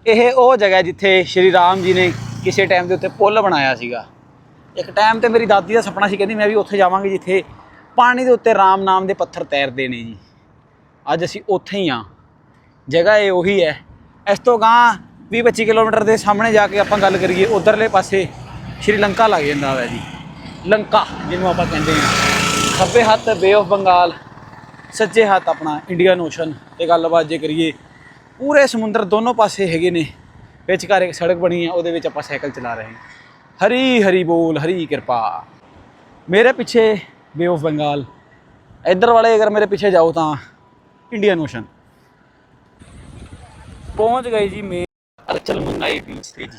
ਇਹ ਉਹ ਜਗ੍ਹਾ ਜਿੱਥੇ ਸ਼੍ਰੀ ਰਾਮ ਜੀ ਨੇ ਕਿਸੇ ਟਾਈਮ ਦੇ ਉੱਤੇ ਪੁੱਲ ਬਣਾਇਆ ਸੀਗਾ। ਇੱਕ ਟਾਈਮ ਤੇ ਮੇਰੀ ਦਾਦੀ ਦਾ ਸੁਪਨਾ ਸੀ, ਕਹਿੰਦੀ ਮੈਂ ਵੀ ਉੱਥੇ ਜਾਵਾਂਗੀ ਜਿੱਥੇ ਪਾਣੀ ਦੇ ਉੱਤੇ ਰਾਮ ਨਾਮ ਦੇ ਪੱਥਰ ਤੈਰਦੇ ਨੇ ਜੀ। ਅੱਜ ਅਸੀਂ ਉੱਥੇ ਹੀ ਆ ਜਗ੍ਹਾ ਇਹ ਉਹੀ ਹੈ। ਇਸ ਤੋਂ ਗਾਂ 20 25 ਕਿਲੋਮੀਟਰ ਦੇ ਸਾਹਮਣੇ ਜਾ ਕੇ ਆਪਾਂ ਗੱਲ ਕਰੀਏ, ਉਧਰਲੇ ਪਾਸੇ ਸ਼੍ਰੀ ਲੰਕਾ ਲੱਗ ਜਾਂਦਾ ਹੈ ਜੀ। ਲੰਕਾ, ਜਿਹਨੂੰ ਆਪਾਂ ਕਹਿੰਦੇ ਹਾਂ। ਖੱਬੇ ਹੱਥ ਬੇ ਆਫ ਬੰਗਾਲ ਸੱਜੇ ਹੱਥ ਆਪਣਾ ਇੰਡੀਅਨ ਓਸ਼ਨ ਤੇ ਗੱਲਬਾਤ ਜੇ ਕਰੀਏ ਪੂਰੇ ਸਮੁੰਦਰ ਦੋਨੋਂ ਪਾਸੇ ਹੈਗੇ ਨੇ। ਵਿਚਕਾਰ ਇੱਕ ਸੜਕ ਬਣੀ ਹੈ ਉਹਦੇ ਵਿੱਚ ਆਪਾਂ ਸਾਈਕਲ ਚਲਾ ਰਹੇ ਹਾਂ। ਹਰੀ ਹਰੀ ਬੋਲ ਹਰੀ ਕਿਰਪਾ। ਮੇਰੇ ਪਿੱਛੇ ਬੇ ਆਫ ਬੰਗਾਲ ਇੱਧਰ ਵਾਲੇ ਅਗਰ ਮੇਰੇ ਪਿੱਛੇ ਜਾਓ ਤਾਂ ਇੰਡੀਅਨ ਓਸ਼ਨ ਪਹੁੰਚ ਗਏ ਜੀ ਮੇ ਅਰਚਲ ਮੁੰਨਾਈ ਬੀਚ ਤੇ ਜੀ।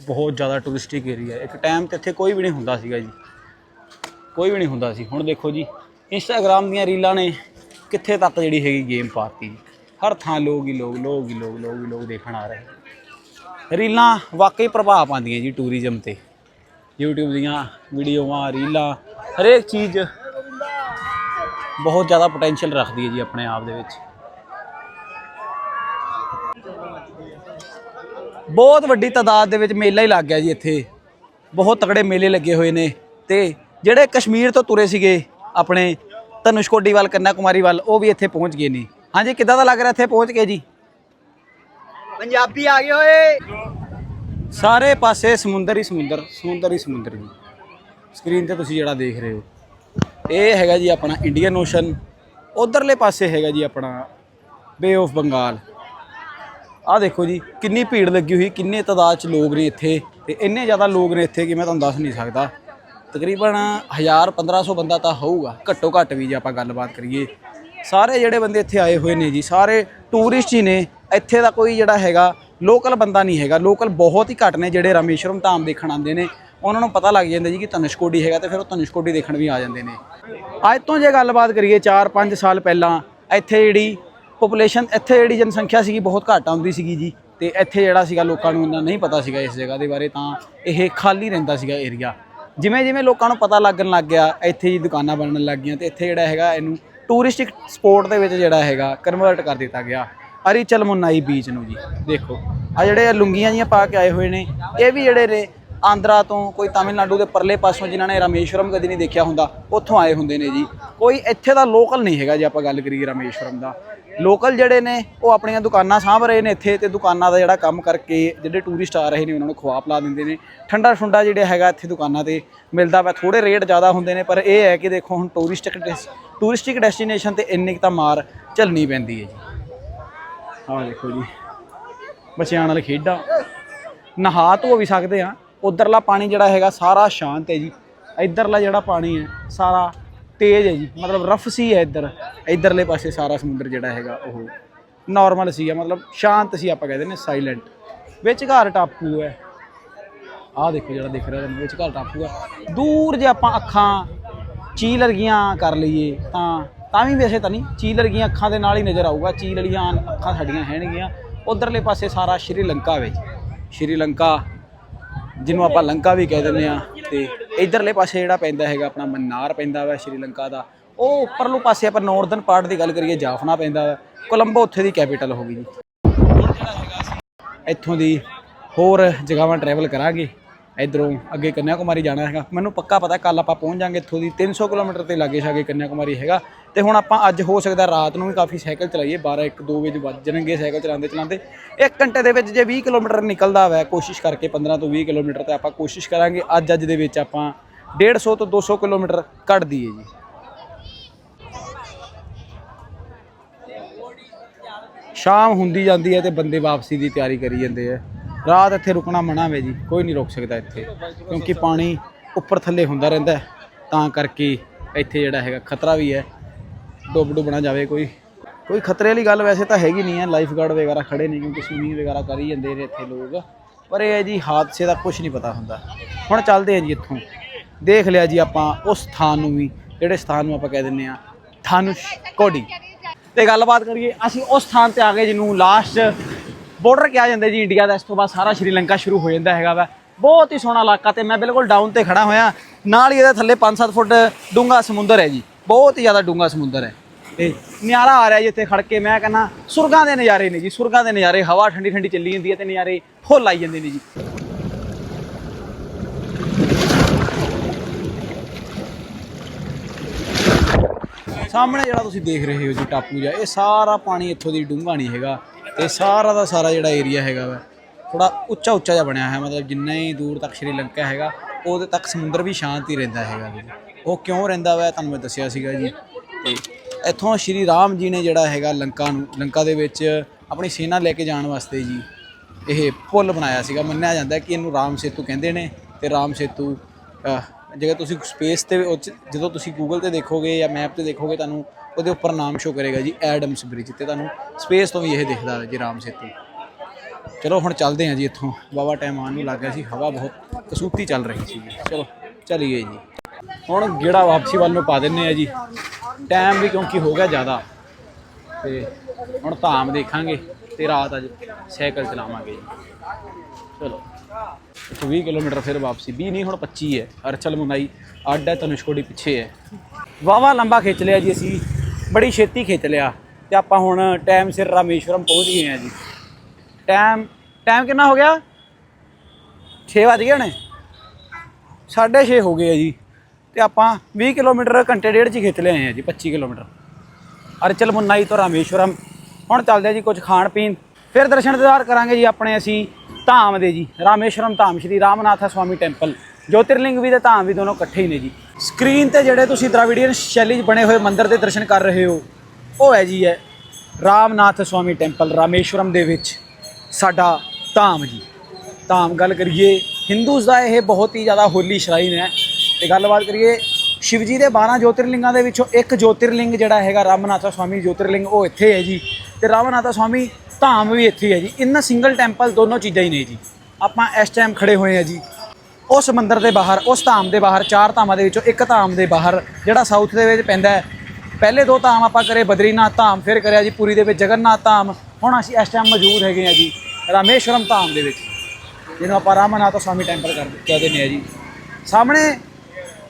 ਬਹੁਤ ਜ਼ਿਆਦਾ ਟੂਰਿਸਟਿਕ ਏਰੀਆ ਇੱਕ ਟਾਈਮ ਤੇ ਇੱਥੇ ਕੋਈ ਵੀ ਨਹੀਂ ਹੁੰਦਾ ਸੀਗਾ ਜੀ। ਕੋਈ ਵੀ ਨਹੀਂ ਹੁੰਦਾ ਸੀ। ਹੁਣ ਦੇਖੋ ਜੀ ਇੰਸਟਾਗ੍ਰਾਮ ਦੀਆਂ ਰੀਲਾਂ ਨੇ। ਕਿੱਥੇ ਤੱਕ ਜਿਹੜੀ ਹੈਗੀ ਗੇਮ ਪਾਤੀ। ਜੀ ਹਰ ਥਾਂ ਲੋਕ ਹੀ ਲੋਕ ਲੋਕ ਹੀ ਲੋਕ ਲੋਕ ਹੀ ਲੋਕ ਦੇਖਣ ਆ ਰਹੇ। ਰੀਲਾਂ ਵਾਕਈ ਪ੍ਰਭਾਵ ਪਾਉਂਦੀਆਂ ਜੀ ਟੂਰਿਜ਼ਮ ਤੇ। YouTube ਦੀਆਂ ਵੀਡੀਓਆਂ ਰੀਲਾਂ, ਹਰੇਕ ਚੀਜ਼ ਬਹੁਤ ਜ਼ਿਆਦਾ ਪੋਟੈਂਸ਼ੀਅਲ ਰੱਖਦੀ ਹੈ ਜੀ ਆਪਣੇ ਆਪ ਦੇ ਵਿੱਚ। ਬਹੁਤ ਵੱਡੀ ਤਾਦਾਦ ਦੇ ਵਿੱਚ ਮੇਲਾ ਹੀ ਲੱਗ ਗਿਆ ਜੀ ਇੱਥੇ। ਬਹੁਤ ਤਕੜੇ ਮੇਲੇ ਲੱਗੇ ਹੋਏ ਨੇ ਤੇ ਜਿਹੜੇ ਕਸ਼ਮੀਰ ਤੋਂ ਤੁਰੇ ਸੀਗੇ ਆਪਣੇ ਧਨੁਸ਼ਕੋਡੀ ਵੱਲ ਕੰਨਾ ਕੁਮਾਰੀ ਵੱਲ ਉਹ ਵੀ ਇੱਥੇ ਪਹੁੰਚ ਗਏ ਨੇ। ਹਾਂਜੀ ਕਿੱਦਾਂ ਦਾ ਲੱਗ ਰਿਹਾ ਇੱਥੇ ਪਹੁੰਚ ਕੇ ਜੀ? ਪੰਜਾਬੀ ਆ ਗਏ ਓਏ। ਸਾਰੇ ਪਾਸੇ ਸਮੁੰਦਰ ਹੀ ਸਮੁੰਦਰ ਸਮੁੰਦਰ ਹੀ ਸਮੁੰਦਰ ਜੀ। ਸਕਰੀਨ ਤੇ ਤੁਸੀਂ ਜਿਹੜਾ ਦੇਖ ਰਹੇ ਹੋ ਇਹ ਹੈਗਾ ਜੀ ਆਪਣਾ ਇੰਡੀਅਨ ਓਸ਼ਨ ਉਧਰਲੇ ਪਾਸੇ ਹੈਗਾ ਜੀ ਆਪਣਾ ਬੇ ਆਫ ਬੰਗਾਲ ਆਹ ਦੇਖੋ ਜੀ ਕਿੰਨੀ ਭੀੜ ਲੱਗੀ ਹੋਈ ਕਿੰਨੇ ਤਾਦਾਦ ਚ ਲੋਕ ਨੇ ਇੱਥੇ ਤੇ ਇੰਨੇ ਜ਼ਿਆਦਾ ਲੋਕ ਨੇ ਇੱਥੇ ਕਿ ਮੈਂ ਤੁਹਾਨੂੰ ਦੱਸ ਨਹੀਂ ਸਕਦਾ। ਤਕਰੀਬਨ 1000 1500 ਬੰਦਾ ਤਾਂ ਹੋਊਗਾ, ਘੱਟੋ ਘੱਟ ਵੀ ਜੇ ਆਪਾਂ ਗੱਲਬਾਤ ਕਰੀਏ। ਸਾਰੇ ਜਿਹੜੇ ਬੰਦੇ ਇੱਥੇ ਆਏ ਹੋਏ ਨੇ ਜੀ, ਸਾਰੇ ਟੂਰਿਸਟ ਹੀ ਨੇ। ਇੱਥੇ ਦਾ ਕੋਈ ਜਿਹੜਾ ਹੈਗਾ ਲੋਕਲ ਬੰਦਾ ਨਹੀਂ ਹੈਗਾ। ਲੋਕਲ ਬਹੁਤ ਹੀ ਘੱਟ ਨੇ ਜਿਹੜੇ ਰਾਮੇਸ਼ਵਰਮ ਧਾਮ ਦੇਖਣ ਆਉਂਦੇ ਨੇ। ਉਹਨਾਂ ਨੂੰ ਪਤਾ ਲੱਗ ਜਾਂਦਾ ਜੀ ਕਿ ਧਨੁਸ਼ਕੋਡੀ ਹੈਗਾ ਤੇ ਫਿਰ ਉਹ ਧਨੁਸ਼ਕੋਡੀ ਦੇਖਣ ਵੀ ਆ ਜਾਂਦੇ ਨੇ। ਅੱਜ ਤੋਂ ਜੇ ਗੱਲਬਾਤ ਕਰੀਏ 4-5 ਸਾਲ ਪਹਿਲਾਂ ਇੱਥੇ ਜਿਹੜੀ ਪੋਪੂਲੇਸ਼ਨ ਇੱਥੇ ਜਿਹੜੀ ਜਨਸੰਖਿਆ ਸੀਗੀ ਬਹੁਤ ਘੱਟ ਆਉਂਦੀ ਸੀਗੀ ਜੀ। ਤੇ ਇੱਥੇ ਜਿਹੜਾ ਸੀਗਾ ਲੋਕਾਂ ਨੂੰ ਇੰਨਾ ਨਹੀਂ ਪਤਾ ਸੀਗਾ ਇਸ ਜਗ੍ਹਾ ਦੇ ਬਾਰੇ, ਤਾਂ ਇਹ ਖਾਲੀ ਰਹਿੰਦਾ ਸੀਗਾ ਏਰੀਆ ਜਿਵੇਂ ਜਿਵੇਂ ਲੋਕਾਂ ਨੂੰ ਪਤਾ ਲੱਗਣ ਲੱਗ ਗਿਆ, ਇੱਥੇ ਹੀ ਦੁਕਾਨਾਂ ਬਣਨ ਲੱਗ ਗਈਆਂ ਤੇ ਇੱਥੇ ਜਿਹੜਾ ਹੈਗਾ ਇਹਨੂੰ ਟੂਰਿਸਟਿਕ ਸਪੋਟ ਦੇ ਵਿੱਚ ਜਿਹੜਾ ਹੈਗਾ ਕਨਵਰਟ ਕਰ ਦਿੱਤਾ ਗਿਆ। ਅਰੀਚਲ ਮੁੰਨਾਈ ਬੀਚ ਨੂੰ ਜੀ, ਦੇਖੋ। ਆ ਜਿਹੜੇ ਲੁੰਗੀਆਂ ਜੀਆਂ ਪਾ ਕੇ ਆਏ ਹੋਏ ਨੇ, ਇਹ ਵੀ ਜਿਹੜੇ ਨੇ ਆਂਧਰਾ ਤੋਂ ਕੋਈ ਤਾਮਿਲਨਾਡੂ ਦੇ ਪਰਲੇ ਪਾਸੋਂ ਜਿਨ੍ਹਾਂ ਨੇ ਰਾਮੇਸ਼ਵਰਮ ਕਦੀ ਨਹੀਂ ਦੇਖਿਆ ਹੁੰਦਾ, ਉੱਥੋਂ ਆਏ ਹੁੰਦੇ ਨੇ ਜੀ। ਕੋਈ ਇੱਥੇ ਦਾ ਲੋਕਲ ਨਹੀਂ ਹੈਗਾ ਜੇ ਆਪਾਂ ਗੱਲ ਕਰੀਏ ਰਾਮੇਸ਼ਵਰਮ ਦਾ। ਲੋਕਲ ਜਿਹੜੇ ਨੇ, ਉਹ ਆਪਣੀਆਂ ਦੁਕਾਨਾਂ ਸਾਂਭ ਰਹੇ ਨੇ ਇੱਥੇ ਤੇ ਦੁਕਾਨਾਂ ਦਾ ਜਿਹੜਾ ਕੰਮ ਕਰਕੇ ਜਿਹੜੇ ਟੂਰਿਸਟ ਆ ਰਹੇ ਨੇ, ਉਹਨਾਂ ਨੂੰ ਖਵਾ ਪਲਾ ਦਿੰਦੇ ਨੇ। ਠੰਡਾ ਠੁੰਡਾ ਜਿਹੜਾ ਹੈਗਾ ਇੱਥੇ ਦੁਕਾਨਾਂ ਤੇ ਮਿਲਦਾ ਵਾ ਥੋੜੇ ਰੇਟ ਜ਼ਿਆਦਾ ਹੁੰਦੇ ਨੇ, ਪਰ ਇਹ ਹੈ ਕਿ ਦੇਖੋ ਹੁਣ ਟੂਰਿਸਟਿਕ ਟੂਰਿਸਟਿਕ ਡੈਸਟੀਨੇਸ਼ਨ ਤੇ ਇੰਨੀ ਕੁ ਤਾਂ ਮਾਰ ਝੱਲਣੀ ਪੈਂਦੀ ਹੈ ਜੀ। ਆਹ ਦੇਖੋ ਜੀ, ਬੱਚਿਆਂ ਨਾਲ ਖੇਡਾਂ। ਨਹਾ ਧੋ ਵੀ ਸਕਦੇ ਆ ਉਧਰਲਾ ਪਾਣੀ ਜਿਹੜਾ ਹੈਗਾ ਸਾਰਾ ਸ਼ਾਂਤ ਹੈ ਜੀ। ਇਧਰਲਾ ਜਿਹੜਾ ਪਾਣੀ ਹੈ, ਸਾਰਾ ਤੇਜ਼ ਹੈ ਜੀ, ਮਤਲਬ ਰਫ ਸੀ ਹੈ ਇੱਧਰ। ਇੱਧਰਲੇ ਪਾਸੇ ਸਾਰਾ ਸਮੁੰਦਰ ਜਿਹੜਾ ਹੈਗਾ ਉਹ ਨਾਰਮਲ ਸੀ ਮਤਲਬ ਸ਼ਾਂਤ ਸੀ ਆਪਾਂ ਕਹਿੰਦੇ ਨੇ ਸਾਇਲੈਂਟ ਵਿਚਕਾਰ ਟਾਪੂ ਹੈ। ਆਹ ਦੇਖੋ ਜਿਹੜਾ ਦਿਖ ਰਿਹਾ ਤੁਹਾਨੂੰ ਵਿਚਕਾਰ ਟਾਪੂ ਹੈ ਦੂਰ ਜੇ ਆਪਾਂ ਅੱਖਾਂ ਚੀਲ ਵਰਗੀਆਂ ਕਰ ਲਈਏ, ਤਾਂ ਤਾਂ ਵੀ ਵੈਸੇ ਤਾਂ ਨਹੀਂ, ਚੀਲ ਵਰਗੀਆਂ ਅੱਖਾਂ ਦੇ ਨਾਲ ਹੀ ਨਜ਼ਰ ਆਊਗਾ। ਚੀਲ ਵਾਲੀਆਂ ਅੱਖਾਂ ਸਾਡੀਆਂ ਹੈਣਗੀਆਂ। ਉਧਰਲੇ ਪਾਸੇ ਸਾਰਾ ਸ਼੍ਰੀਲੰਕਾ ਵਿੱਚ। ਸ਼੍ਰੀਲੰਕਾ, ਜਿਹਨੂੰ ਆਪਾਂ ਲੰਕਾ ਵੀ ਕਹਿ ਦਿੰਦੇ ਆ ਤੇ ਇਧਰਲੇ ਪਾਸੇ ਜਿਹੜਾ ਪੈਂਦਾ ਹੈਗਾ, ਆਪਣਾ ਮਨਾਰ ਪੈਂਦਾ ਵਾ ਸ਼੍ਰੀਲੰਕਾ ਦਾ, ਉਹ ਉੱਪਰਲੇ ਪਾਸੇ ਆਪਾਂ ਨਾਰਥਰਨ ਪਾਰਟ ਦੀ ਗੱਲ ਕਰੀਏ, ਜਾਫਨਾ ਪੈਂਦਾ ਵਾ, ਕੋਲੰਬੋ ਉੱਥੇ ਦੀ ਕੈਪੀਟਲ ਹੋ ਗਈ ਜੀ। ਹੁਣ ਜਿਹੜਾ ਹੈਗਾ ਇੱਥੋਂ ਦੀ ਹੋਰ ਜਗ੍ਹਾਵਾਂ ਟਰੈਵਲ ਕਰਾਂਗੇ, ਇਧਰੋਂ ਅੱਗੇ ਕੰਨਿਆ ਕੁਮਾਰੀ ਜਾਣਾ ਹੈਗਾ। ਮੈਨੂੰ ਪੱਕਾ ਪਤਾ ਕੱਲ ਆਪਾਂ ਪਹੁੰਚ ਜਾਾਂਗੇ ਇੱਥੋਂ ਦੀ 300 ਕਿਲੋਮੀਟਰ ਤੇ ਲਾਗੇ ਛਾਗੇ ਕੰਨਿਆ ਕੁਮਾਰੀ ਹੈਗਾ। ਤੇ ਹੁਣ ਆਪਾਂ ਅੱਜ ਹੋ ਸਕਦਾ ਰਾਤ ਨੂੰ ਵੀ ਕਾਫੀ ਸਾਈਕਲ ਚਲਾਈਏ 12 1 2 ਵਜੇ ਵੱਜ ਜਾਣਗੇ ਸਾਈਕਲ ਚਲਾਉਂਦੇ ਚਲਾਉਂਦੇ। 1 ਘੰਟੇ ਦੇ ਵਿੱਚ ਜੇ 20 ਕਿਲੋਮੀਟਰ ਨਿਕਲਦਾ ਹੋਵੇ ਕੋਸ਼ਿਸ਼ ਕਰਕੇ 15 ਤੋਂ 20 ਕਿਲੋਮੀਟਰ ਤੇ ਆਪਾਂ ਕੋਸ਼ਿਸ਼ ਕਰਾਂਗੇ, ਅੱਜ ਅੱਜ ਦੇ ਵਿੱਚ ਆਪਾਂ 150 ਤੋਂ 200 ਕਿਲੋਮੀਟਰ ਕੱਢ ਦਈਏ ਜੀ। ਸ਼ਾਮ ਹੁੰਦੀ ਜਾਂਦੀ ਹੈ ਤੇ ਬੰਦੇ ਵਾਪਸੀ ਦੀ ਤਿਆਰੀ ਕਰੀ ਜਾਂਦੇ ਆ। ਰਾਤ ਇੱਥੇ ਰੁਕਣਾ ਮਨਾ ਵੇ ਜੀ, ਕੋਈ ਨਹੀਂ ਰੁਕ ਸਕਦਾ ਇੱਥੇ, ਕਿਉਂਕਿ ਪਾਣੀ ਉੱਪਰ ਥੱਲੇ ਹੁੰਦਾ ਰਹਿੰਦਾ ਤਾਂ ਕਰਕੇ ਇੱਥੇ ਜਿਹੜਾ ਹੈਗਾ ਖਤਰਾ ਵੀ ਹੈ। ਡੁੱਬ ਡੁੱਬਣਾ ਜਾਵੇ ਕੋਈ। ਕੋਈ ਖਤਰੇ ਵਾਲੀ ਗੱਲ ਵੈਸੇ ਤਾਂ ਹੈਗੀ ਨਹੀਂ ਹੈ। ਲਾਈਫ ਗਾਰਡ ਵਗੈਰਾ ਖੜੇ ਨੇ ਕਿਉਂਕਿ ਸਵੀਮਿੰਗ ਵਗੈਰਾ ਕਰ ਹੀ ਜਾਂਦੇ ਨੇ ਇੱਥੇ ਲੋਕ। ਪਰ ਇਹ ਹੈ ਜੀ, ਹਾਦਸੇ ਦਾ ਕੁਝ ਨਹੀਂ ਪਤਾ ਹੁੰਦਾ। ਹੁਣ ਚੱਲਦੇ ਹਾਂ ਜੀ ਇੱਥੋਂ। ਦੇਖ ਲਿਆ ਜੀ ਆਪਾਂ ਉਸ ਸਥਾਨ ਨੂੰ ਵੀ, ਜਿਹੜੇ ਸਥਾਨ ਨੂੰ ਆਪਾਂ ਕਹਿ ਦਿੰਦੇ ਆ ਧਾਨੁਸ਼ ਕੋਡੀ। ਤੇ ਗੱਲਬਾਤ ਕਰੀਏ, ਅਸੀਂ ਉਸ ਸਥਾਨ ਤੇ ਆ ਗਏ ਜਿਹਨੂੰ ਲਾਸਟ ਬਾਰਡਰ ਕਿਹਾ ਜਾਂਦਾ ਜੀ ਇੰਡੀਆ ਦਾ। ਇਸ ਤੋਂ ਬਾਅਦ ਸਾਰਾ ਸ਼੍ਰੀਲੰਕਾ ਸ਼ੁਰੂ ਹੋ ਜਾਂਦਾ ਹੈਗਾ ਵਾ। ਬਹੁਤ ਹੀ ਸੋਹਣਾ ਇਲਾਕਾ ਤੇ ਮੈਂ ਬਿਲਕੁਲ ਡਾਊਨ ਤੇ ਖੜਾ ਹੋਇਆ। ਨਾਲ ਹੀ ਇਹਦੇ ਥੱਲੇ 5-7 ਫੁੱਟ ਡੂੰਘਾ ਸਮੁੰਦਰ ਹੈ ਜੀ। ਬਹੁਤ ਹੀ ਜ਼ਿਆਦਾ ਡੂੰਘਾ ਸਮੁੰਦਰ ਹੈ। ਤੇ ਨਿਆਰਾ ਆ ਰਿਹਾ ਜੀ ਇੱਥੇ ਖੜ ਕੇ ਮੈਂ ਕਹਿੰਦਾ, ਸੁਰਗਾਂ ਦੇ ਨਜ਼ਾਰੇ ਨੇ ਜੀ, ਸੁਰਗਾਂ ਦੇ ਨਜ਼ਾਰੇ, ਹਵਾ ਠੰਡੀ ਠੰਡੀ ਚੱਲੀ ਜਾਂਦੀ ਹੈ ਤੇ ਨਜ਼ਾਰੇ ਫੁੱਲ ਆਈ ਜਾਂਦੇ ਨੇ ਜੀ। ਸਾਹਮਣੇ ਜਿਹੜਾ ਤੁਸੀਂ ਦੇਖ ਰਹੇ ਹੋ ਜੀ, ਟਾਪੂ ਜਿਹਾ, ਇਹ ਸਾਰਾ ਪਾਣੀ ਇੱਥੋਂ ਦੀ ਡੂੰਘਾ ਨਹੀਂ ਹੈਗਾ। ਤੇ ਸਾਰਾ ਦਾ ਸਾਰਾ ਜਿਹੜਾ ਏਰੀਆ ਹੈਗਾ ਵਾ ਥੋੜਾ ਉੱਚਾ ਉੱਚਾ ਜਿਹਾ ਬਣਿਆ ਹੈ ਮਤਲਬ ਜਿੰਨਾ ਹੀ ਦੂਰ ਤੱਕ ਸ਼੍ਰੀਲੰਕਾ ਹੈਗਾ, ਉਹਦੇ ਤੱਕ ਸਮੁੰਦਰ ਵੀ ਸ਼ਾਂਤ ਹੀ ਰਹਿੰਦਾ ਹੈਗਾ ਜੀ। ਉਹ ਕਿਉਂ ਰਹਿੰਦਾ ਵਾ ਤੁਹਾਨੂੰ ਮੈਂ ਦੱਸਿਆ ਸੀਗਾ ਜੀ। ਤੇ ਇੱਥੋਂ ਸ਼੍ਰੀ ਰਾਮ ਜੀ ਨੇ ਜਿਹੜਾ ਹੈਗਾ ਲੰਕਾ ਨੂੰ ਲੰਕਾ ਦੇ ਵਿੱਚ ਆਪਣੀ ਸੈਨਾ ਲੈ ਕੇ ਜਾਣ ਵਾਸਤੇ ਜੀ ਇਹ ਪੁਲ ਬਣਾਇਆ ਸੀਗਾ। ਮੰਨਿਆ ਜਾਂਦਾ ਕਿ ਇਹਨੂੰ ਰਾਮ ਸੇਤੂ ਕਹਿੰਦੇ ਨੇ ਤੇ ਰਾਮ ਸੇਤੂ ਅਹ, ਜੇਕਰ ਤੁਸੀਂ ਸਪੇਸ ਤੇ ਉਹ 'ਚ- ਜਦੋਂ ਤੁਸੀਂ ਗੂਗਲ ਤੇ ਦੇਖੋਗੇ ਜਾਂ ਮੈਪ ਤੇ ਦੇਖੋਗੇ ਤੁਹਾਨੂੰ ਉਹਦੇ ਉੱਪਰ ਨਾਮ ਸ਼ੋ ਕਰੇਗਾ ਜੀ ਐਡਮਸ ਬ੍ਰਿਜ ਤੇ ਤੁਹਾਨੂੰ ਸਪੇਸ ਤੋਂ ਵੀ ਇਹ ਦਿਖਦਾ ਹੈ ਜੀ ਰਾਮ ਸੇਤੂ। ਚਲੋ ਹੁਣ ਚੱਲਦੇ ਹਾਂ ਜੀ ਇੱਥੋਂ। ਵਾਵਾ ਟਾਈਮ ਆਉਣ ਨੂੰ ਲੱਗ ਗਿਆ ਸੀ ਹਵਾ ਬਹੁਤ ਕਸੂਤੀ ਚੱਲ ਰਹੀ ਸੀ। ਜੀ ਚਲੋ ਚਲੀਏ ਜੀ। ਹੁਣ ਗੇੜਾ ਵਾਪਸੀ ਵੱਲ ਨੂੰ ਪਾ ਦਿੰਨੇ ਆ ਜੀ। ਟਾਈਮ ਵੀ ਕਿਉਂਕਿ ਹੋ ਗਿਆ ਜ਼ਿਆਦਾ। ਤੇ ਹੁਣ ਧਾਮ ਦੇਖਾਂਗੇ ਤੇ ਰਾਤ ਅੱਜ ਸਾਈਕਲ ਚਲਾਵਾਂਗੇ ਜੀ। ਚਲੋ। ਇੱਥੋਂ 20 ਕਿਲੋਮੀਟਰ ਫਿਰ ਵਾਪਸੀ। 20 ਨਹੀਂ, ਹੁਣ 25 ਹੈ। ਅਰਚਲ ਮੁਨਾਈ ਅੱਡ ਹੈ ਧਨੁਸ਼ਕੋਡੀ ਪਿੱਛੇ ਹੈ। ਵਾਵਾ ਲੰਬਾ ਖਿੱਚ ਲਿਆ ਜੀ ਅਸੀਂ। ਬੜੀ ਛੇਤੀ ਖਿੱਚ ਲਿਆ। ਤੇ ਆਪਾਂ ਹੁਣ ਟਾਈਮ ਸਿਰ ਰਾਮੇਸ਼ਵਰਮ ਪਹੁੰਚ ਗਏ ਹਾਂ ਜੀ। ਟਾਈਮ ਟਾਈਮ ਕਿੰਨਾ ਹੋ ਗਿਆ? 6 ਵਜ ਗਏ ਨੇ 6:30 ਹੋ ਗਏ ਆ ਜੀ। ਤੇ ਆਪਾਂ 20 ਕਿਲੋਮੀਟਰ ਘੰਟੇ ਡੇਢ ਚ ਹੀ ਖਿੱਚ ਲਿਆਏ ਆ ਜੀ 25 ਕਿਲੋਮੀਟਰ। ਅਰਚਲ ਮੁੰਨਾਈ ਤੋਂ ਰਾਮੇਸ਼ਵਰਮ। ਹੁਣ ਚੱਲਦੇ ਆ ਜੀ ਕੁਝ ਖਾਣ ਪੀਣ। ਫਿਰ ਦਰਸ਼ਨ ਦਿਦਾਰ ਕਰਾਂਗੇ ਜੀ ਆਪਣੇ ਅਸੀਂ ਧਾਮ ਦੇ ਜੀ, ਰਾਮੇਸ਼ਵਰਮ ਧਾਮ, ਸ਼੍ਰੀ ਰਾਮਨਾਥ ਸਵਾਮੀ ਟੈਂਪਲ। ਜੋਤਿਰਲਿੰਗ ਵੀ ਤੇ ਧਾਮ ਵੀ ਦੋਨੋਂ ਇਕੱਠੇ ਹੀ ਨੇ ਜੀ। ਸਕਰੀਨ ਤੇ ਜਿਹੜੇ ਤੁਸੀਂ ਦ੍ਰਾਵਿਡੀਅਨ ਸ਼ੈਲੀ 'ਚ ਬਣੇ ਹੋਏ ਮੰਦਿਰ ਦੇ ਦਰਸ਼ਨ ਕਰ ਰਹੇ ਹੋ, ਉਹ ਹੈ ਜੀ ਹੈ ਰਾਮਨਾਥ ਸਵਾਮੀ ਟੈਂਪਲ, ਰਾਮੇਸ਼ਵਰਮ ਦੇ ਵਿੱਚ ਸਾਡਾ ਧਾਮ ਜੀ। ਧਾਮ ਗੱਲ ਕਰੀਏ, ਹਿੰਦੂਜ਼ ਦਾ ਇਹ ਬਹੁਤ ਹੀ ਜ਼ਿਆਦਾ ਹੋਲੀ ਸ਼ਰਾਈਨ ਹੈ ਤੇ ਗੱਲਬਾਤ ਕਰੀਏ ਸ਼ਿਵ ਜੀ ਦੇ 12 ਜੋਤਿਰਲਿੰਗਾਂ ਦੇ ਵਿੱਚੋਂ ਇੱਕ ਜੋਤਿਰਲਿੰਗ ਜਿਹੜਾ ਹੈਗਾ ਰਾਮਨਾਥ ਸਵਾਮੀ ਜੋਤਿਰਲਿੰਗ, ਉਹ ਇੱਥੇ ਹੈ ਜੀ। ਤੇ ਰਾਮਨਾਥ ਸਵਾਮੀ ਧਾਮ ਵੀ ਇੱਥੇ ਹੈ ਜੀ। ਇਨ ਸਿੰਗਲ ਟੈਂਪਲ ਦੋਨੋਂ ਚੀਜ਼ਾਂ ਹੀ ਨੇ ਜੀ। ਆਪਾਂ ਇਸ ਟਾਈਮ ਖੜੇ ਹੋਏ ਆ ਜੀ। ਉਸ ਮੰਦਿਰ ਦੇ ਬਾਹਰ, ਉਸ ਧਾਮ ਦੇ ਬਾਹਰ, ਚਾਰ ਧਾਮਾਂ ਦੇ ਵਿੱਚੋਂ ਇੱਕ ਧਾਮ ਦੇ ਬਾਹਰ, ਜਿਹੜਾ ਸਾਊਥ ਦੇ ਵਿੱਚ ਪੈਂਦਾ ਹੈ। ਪਹਿਲੇ ਦੋ ਧਾਮ ਆਪਾਂ ਕਰੇ ਬਦਰੀਨਾਥ ਧਾਮ, ਫਿਰ ਕਰਿਆ ਜੀ ਪੂਰੀ ਦੇ ਵਿੱਚ ਜਗਨਨਾਥ ਧਾਮ। ਹੁਣ ਅਸੀਂ ਇਸ ਟਾਈਮ ਮੌਜੂਦ ਹੈਗੇ ਆ ਜੀ, ਰਾਮੇਸ਼ਵਰਮ ਧਾਮ ਦੇ ਵਿੱਚ। ਜਿਹਨੂੰ ਆਪਾਂ ਰਾਮਨਾਥ ਸਵਾਮੀ ਟੈਂਪਲ ਕਰ ਕਹਿੰਦੇ ਨੇ ਆ ਜੀ। ਸਾਹਮਣੇ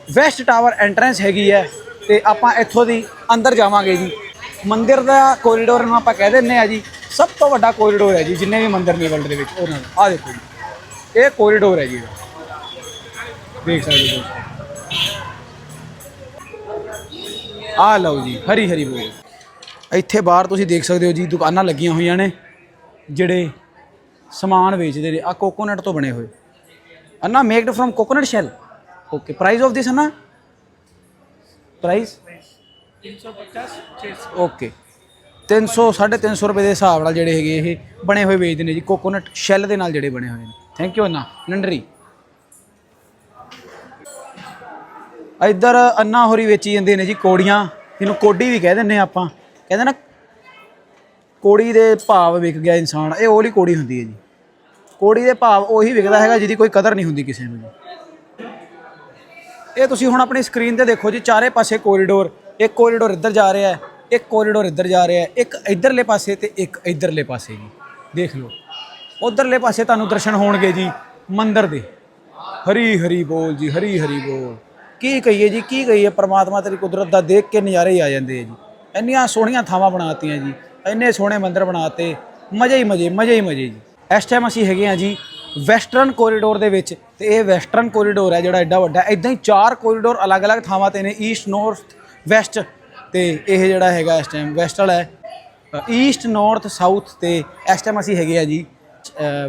ਵੈਸਟ ਟਾਵਰ ਐਂਟਰੈਂਸ ਹੈਗੀ ਹੈ ਤੇ ਆਪਾਂ ਇੱਥੋਂ ਦੀ ਅੰਦਰ ਜਾਵਾਂਗੇ ਜੀ। ਮੰਦਿਰ ਦਾ ਕੋਰੀਡੋਰ ਨੂੰ ਆਪਾਂ ਕਹਿ ਦਿੰਨੇ ਆ ਜੀ। ਸਭ ਤੋਂ ਵੱਡਾ ਕੋਰੀਡੋਰ ਹੈ ਜੀ, ਜਿੰਨੇ ਵੀ ਮੰਦਿਰ ਨੇ ਵਰਲਡ ਦੇ ਵਿੱਚ, ਉਹਨਾਂ ਦਾ। ਆਹ ਦੇਖੋ ਜੀ। ਇਹ ਕੋਰੀਡੋਰ ਹੈ ਜੀ ਦੇਖ ਸਕਦੇ ਹੋ ਆ ਲਓ ਜੀ, ਹਰੀ ਹਰੀ ਬੋਲ। ਇੱਥੇ ਬਾਹਰ ਤੁਸੀਂ ਦੇਖ ਸਕਦੇ ਹੋ ਜੀ, ਦੁਕਾਨਾਂ ਲੱਗੀਆਂ ਹੋਈਆਂ ਨੇ, ਜਿਹੜੇ ਸਮਾਨ ਵੇਚਦੇ ਨੇ। ਆ ਕੋਕੋਨਟ ਤੋਂ ਬਣੇ ਹੋਏ। ਅੰਨਾ maked from coconut shell okay price of this Anna price 350 okay 300 350 ਰੁਪਏ ਦੇ ਹਿਸਾਬ ਨਾਲ ਜਿਹੜੇ ਹੈਗੇ ਇਹ ਬਣੇ ਹੋਏ ਵੇਚਦੇ ਨੇ ਜੀ ਕੋਕੋਨਟ ਸ਼ੈਲ ਦੇ ਨਾਲ ਜਿਹੜੇ ਬਣੇ ਹੋਏ ਨੇ। ਥੈਂਕ ਯੂ ਅੰਨਾ ਨੰਡਰੀ ਇੱਧਰ ਅੰਨਾ ਹੋਰੀ ਵੇਚੀ ਜਾਂਦੇ ਨੇ ਜੀ ਕੋੜੀਆਂ। ਇਹਨੂੰ ਕੋਡੀ ਵੀ ਕਹਿ ਦਿੰਨੇ ਆਪਾਂ। ਕਹਿੰਦੇ ਨਾ, ਕੋੜੀ ਦੇ ਭਾਵ ਵਿਕ ਗਿਆ ਇਨਸਾਨ। ਇਹ ਉਹਲੀ ਕੋੜੀ ਹੁੰਦੀ ਹੈ ਜੀ। ਕੋੜੀ ਦੇ ਭਾਵ ਉਹੀ ਵਿਕਦਾ ਹੈਗਾ ਜਿਹਦੀ ਕੋਈ ਕਦਰ ਨਹੀਂ ਹੁੰਦੀ ਕਿਸੇ ਨੂੰ ਜੀ। ਇਹ ਤੁਸੀਂ ਹੁਣ ਆਪਣੀ ਸਕਰੀਨ ਤੇ ਦੇਖੋ ਜੀ, ਚਾਰੇ ਪਾਸੇ ਕੋਰੀਡੋਰ ਇੱਕ ਕੋਰੀਡੋਰ ਇੱਧਰ ਜਾ ਰਿਹਾ ਹੈ, ਇੱਕ ਕੋਰੀਡੋਰ ਇੱਧਰ ਜਾ ਰਿਹਾ ਹੈ, ਇੱਕ ਇੱਧਰਲੇ ਪਾਸੇ ਤੇ ਇੱਕ ਇੱਧਰਲੇ ਪਾਸੇ ਜੀ। ਦੇਖ ਲਓ, ਉਧਰਲੇ ਪਾਸੇ ਤੁਹਾਨੂੰ ਦਰਸ਼ਨ ਹੋਣਗੇ ਜੀ, ਮੰਦਿਰ ਦੇ। ਹਰੀ ਹਰੀ ਬੋਲ ਜੀ, ਹਰੀ ਹਰੀ ਬੋਲ। ਕੀ ਕਹੀਏ ਜੀ, ਕੀ ਕਹੀਏ, ਪ੍ਰਮਾਤਮਾ ਤੇਰੀ ਕੁਦਰਤ ਦਾ ਦੇਖ ਕੇ ਨਜ਼ਾਰੇ ਹੀ ਆ ਜਾਂਦੇ ਆ ਜੀ। ਇੰਨੀਆਂ ਸੋਹਣੀਆਂ ਥਾਵਾਂ ਬਣਾਤੀਆਂ ਜੀ, ਇੰਨੇ ਸੋਹਣੇ ਮੰਦਿਰ ਬਣਾਤੇ, ਮਜ਼ੇ ਹੀ ਮਜ਼ੇ ਮਜ਼ੇ ਹੀ ਮਜ਼ੇ ਜੀ। ਇਸ ਟਾਈਮ ਅਸੀਂ ਹੈਗੇ ਆ ਜੀ ਵੈਸਟਰਨ ਕੋਰੀਡੋਰ ਦੇ ਵਿੱਚ ਤੇ ਇਹ ਵੈਸਟਰਨ ਕੋਰੀਡੋਰ ਹੈ ਜਿਹੜਾ ਐਡਾ ਵੱਡਾ ਇਦਾਂ ਹੀ ਚਾਰ ਕੋਰੀਡੋਰ ਅਲੱਗ-ਅਲੱਗ ਥਾਵਾਂ ਤੇ ਨੇ ਈਸਟ ਨਾਰਥ ਵੈਸਟ ਤੇ ਇਹ ਜਿਹੜਾ ਹੈਗਾ ਇਸ ਟਾਈਮ ਵੈਸਟ ਵਾਲਾ ਹੈ। ਈਸਟ ਨਾਰਥ ਸਾਊਥ ਤੇ ਇਸ ਟਾਈਮ ਅਸੀਂ ਹੈਗੇ ਆ ਜੀ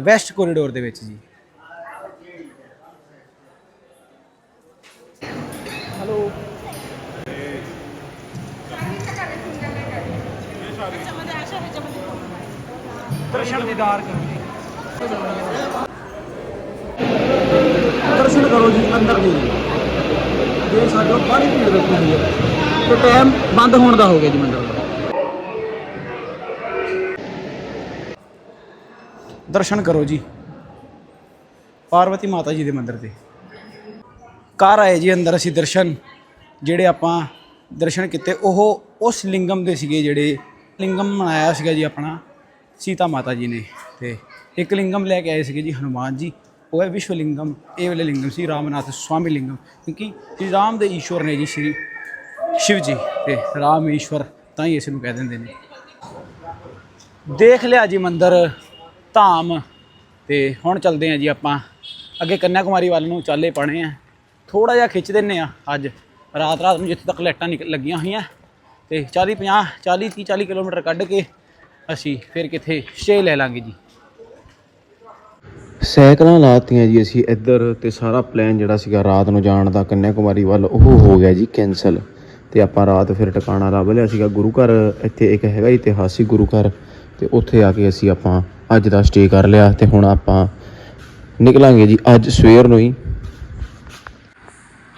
ਵੈਸਟ ਕੋਰੀਡੋਰ ਦੇ ਵਿੱਚ ਜੀ। ਹਲੋ। ਦਰਸ਼ਨ ਦੀਦਾਰ ਕਰੋ। ਜੀ ਦਰਸ਼ਨ ਕਰੋ ਜੀ, ਅੰਦਰ ਦੀ ਜੇ ਸਾਡੇ ਬੜੀ ਭੀੜ ਰੱਖੀ ਹੋਈ ਹੈ, ਤੇ ਟਾਈਮ ਬੰਦ ਹੋਣ ਦਾ ਹੋ ਗਿਆ ਜੀ ਮੰਦਰ। ਦਾ ਦਰਸ਼ਨ ਕਰੋ ਜੀ। ਪਾਰਵਤੀ ਮਾਤਾ ਜੀ ਦੇ ਮੰਦਿਰ ਦੇ ਘਰ ਆਏ ਜੀ ਅੰਦਰ ਅਸੀਂ ਦਰਸ਼ਨ। ਜਿਹੜੇ ਆਪਾਂ ਦਰਸ਼ਨ ਕੀਤੇ, ਉਹ ਉਸ ਲਿੰਗਮ ਦੇ ਸੀਗੇ ਜਿਹੜੇ ਲਿੰਗਮ ਬਣਾਇਆ ਸੀਗਾ ਜੀ ਆਪਣਾ ਸੀਤਾ ਮਾਤਾ ਜੀ ਨੇ। ਤੇ ਇੱਕ ਲਿੰਗਮ ਲੈ ਕੇ ਆਏ ਸੀਗੇ ਜੀ ਹਨੂਮਾਨ ਜੀ। ਉਹ ਹੈ ਵਿਸ਼ਵ ਲਿੰਗਮ ਇਹ ਵਾਲੇ ਲਿੰਗਮ ਸੀ, ਰਾਮਨਾਥ ਸਵਾਮੀ ਲਿੰਗਮ, ਕਿਉਂਕਿ ਸ਼੍ਰੀ ਰਾਮ ਦੇ ਈਸ਼ਵਰ ਨੇ ਜੀ, ਸ਼੍ਰੀ ਸ਼ਿਵ ਜੀ ਤੇ ਰਾਮ ਈਸ਼ਵਰ ਤਾਂ ਹੀ ਇਸ ਨੂੰ ਕਹਿ ਦਿੰਦੇ ਨੇ। ਦੇਖ ਲਿਆ ਜੀ ਮੰਦਰ, ਧਾਮ ਤੇ ਹੁਣ ਚੱਲਦੇ ਆ ਜੀ ਆਪਾਂ। ਅੱਗੇ ਕੰਨਿਆ ਕੁਮਾਰੀ ਵੱਲ ਨੂੰ ਚਾਲੇ ਪਾਣੇ ਆ। ਥੋੜਾ ਜਿਹਾ ਖਿੱਚ ਦਿੰਨੇ ਆ ਅੱਜ। ਰਾਤ ਰਾਤ ਨੂੰ ਜਿੱਥੇ ਤੱਕ ਲਾਈਟਾਂ ਨਿਕ- ਲੱਗੀਆਂ ਹੋਈਆਂ। ਤੇ 40 50 40 30 40 ਕਿਲੋਮੀਟਰ ਕੱਢ ਕੇ ਅਸੀਂ ਫਿਰ ਕਿੱਥੇ ਸਟੇ ਲੈ ਲਾਂਗੇ ਜੀ। ਸਾਈਕਲਾਂ ਲਾਤੀਆਂ ਜੀ ਅਸੀਂ ਇੱਧਰ ਤੇ ਸਾਰਾ ਪਲਾਨ ਜਿਹੜਾ ਸੀਗਾ ਰਾਤ ਨੂੰ ਜਾਣ ਦਾ ਕੰਨਿਆ ਕੁਮਾਰੀ ਵੱਲ, ਉਹ ਹੋ ਗਿਆ ਜੀ ਕੈਨਸਲ ਤੇ ਆਪਾਂ ਰਾਤ ਫਿਰ ਟਿਕਾਣਾ ਲੱਭ ਲਿਆ ਸੀਗਾ ਗੁਰੂ ਘਰ, ਇੱਥੇ ਇੱਕ ਹੈਗਾ ਇਤਿਹਾਸਿਕ ਗੁਰੂ ਘਰ। ਤੇ ਉੱਥੇ ਆ ਕੇ ਅਸੀਂ ਆਪਾਂ ਅੱਜ ਦਾ ਸਟੇ ਕਰ ਲਿਆ ਤੇ ਹੁਣ ਆਪਾਂ ਨਿਕਲਾਂਗੇ ਜੀ ਅੱਜ ਸਵੇਰ ਨੂੰ ਹੀ।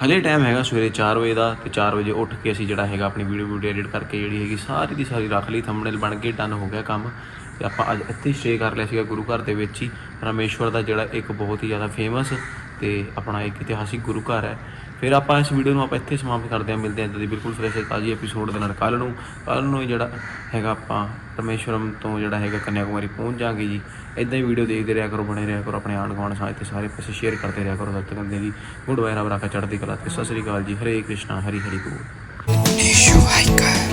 ਹਲੇ ਟਾਈਮ ਹੈਗਾ ਸਵੇਰੇ 4 ਵਜੇ ਦਾ ਤੇ 4 ਵਜੇ ਉੱਠ ਕੇ ਅਸੀਂ ਜਿਹੜਾ ਹੈਗਾ ਆਪਣੀ ਵੀਡੀਓ ਵੀਡੀਓ ਐਡਿਟ ਕਰਕੇ ਜਿਹੜੀ ਹੈਗੀ ਸਾਰੀ ਦੀ ਸਾਰੀ ਰੱਖ ਲਈ ਥੰਬਨੇਲ ਬਣ ਕੇ ਡਨ ਹੋ ਗਿਆ ਕੰਮ। ਤੇ ਆਪਾਂ ਅੱਜ ਇੱਥੇ ਸਟੇ ਕਰ ਲਿਆ ਸੀਗਾ ਗੁਰੂ ਘਰ ਦੇ ਵਿੱਚ ਹੀ। ਰਾਮੇਸ਼ਵਰ ਦਾ ਜਿਹੜਾ ਇੱਕ ਬਹੁਤ ਹੀ ਜ਼ਿਆਦਾ ਫੇਮਸ ਤੇ ਆਪਣਾ ਇੱਕ ਇਤਿਹਾਸਿਕ ਗੁਰੂ ਘਰ ਹੈ। ਫਿਰ ਆਪਾਂ ਇਸ ਵੀਡੀਓ ਨੂੰ ਆਪਾਂ ਇੱਥੇ ਸਮਾਪਤ ਕਰਦੇ ਹਾਂ। ਮਿਲਦੇ ਹਾਂ ਇੱਦਾਂ ਦੀ ਬਿਲਕੁਲ ਫਰੈਸ਼ ਤਾਜ਼ੀ ਐਪੀਸੋਡ ਦੇ ਨਾਲ। ਕੱਲ ਨੂੰ ਕੱਲ ਨੂੰ ਜਿਹੜਾ ਹੈਗਾ ਆਪਾਂ ਰਾਮੇਸ਼ਵਰਮ ਤੋਂ ਜਿਹੜਾ ਹੈਗਾ ਕੰਨਿਆ ਕੁਮਾਰੀ ਪਹੁੰਚ ਜਾਾਂਗੇ ਜੀ। ਇਦਾਂ ਹੀ ਵੀਡੀਓ ਦੇਖਦੇ ਰਿਹਾ ਕਰੋ, ਬਣੇ ਰਿਹਾ ਕਰੋ, ਆਪਣੇ ਆਂਢ ਗੁਆਂਢ ਸਾਥ ਤੇ ਸਾਰੇ ਪਾਸੇ ਸ਼ੇਅਰ ਕਰਦੇ ਰਿਹਾ ਕਰੋ। ਤਦ ਤੱਕ ਦੇ ਗੁੱਡ ਬਾਏ ਰੱਬ ਰਾਖਾ ਚੜ੍ਹਦੀ ਕਲਾ ਤੇ। ਸਤਿ ਸ੍ਰੀ ਅਕਾਲ ਜੀ। ਹਰੇ ਕ੍ਰਿਸ਼ਨਾ, ਹਰੀ ਹਰੀ ਬੋਲ। Nishu Haika.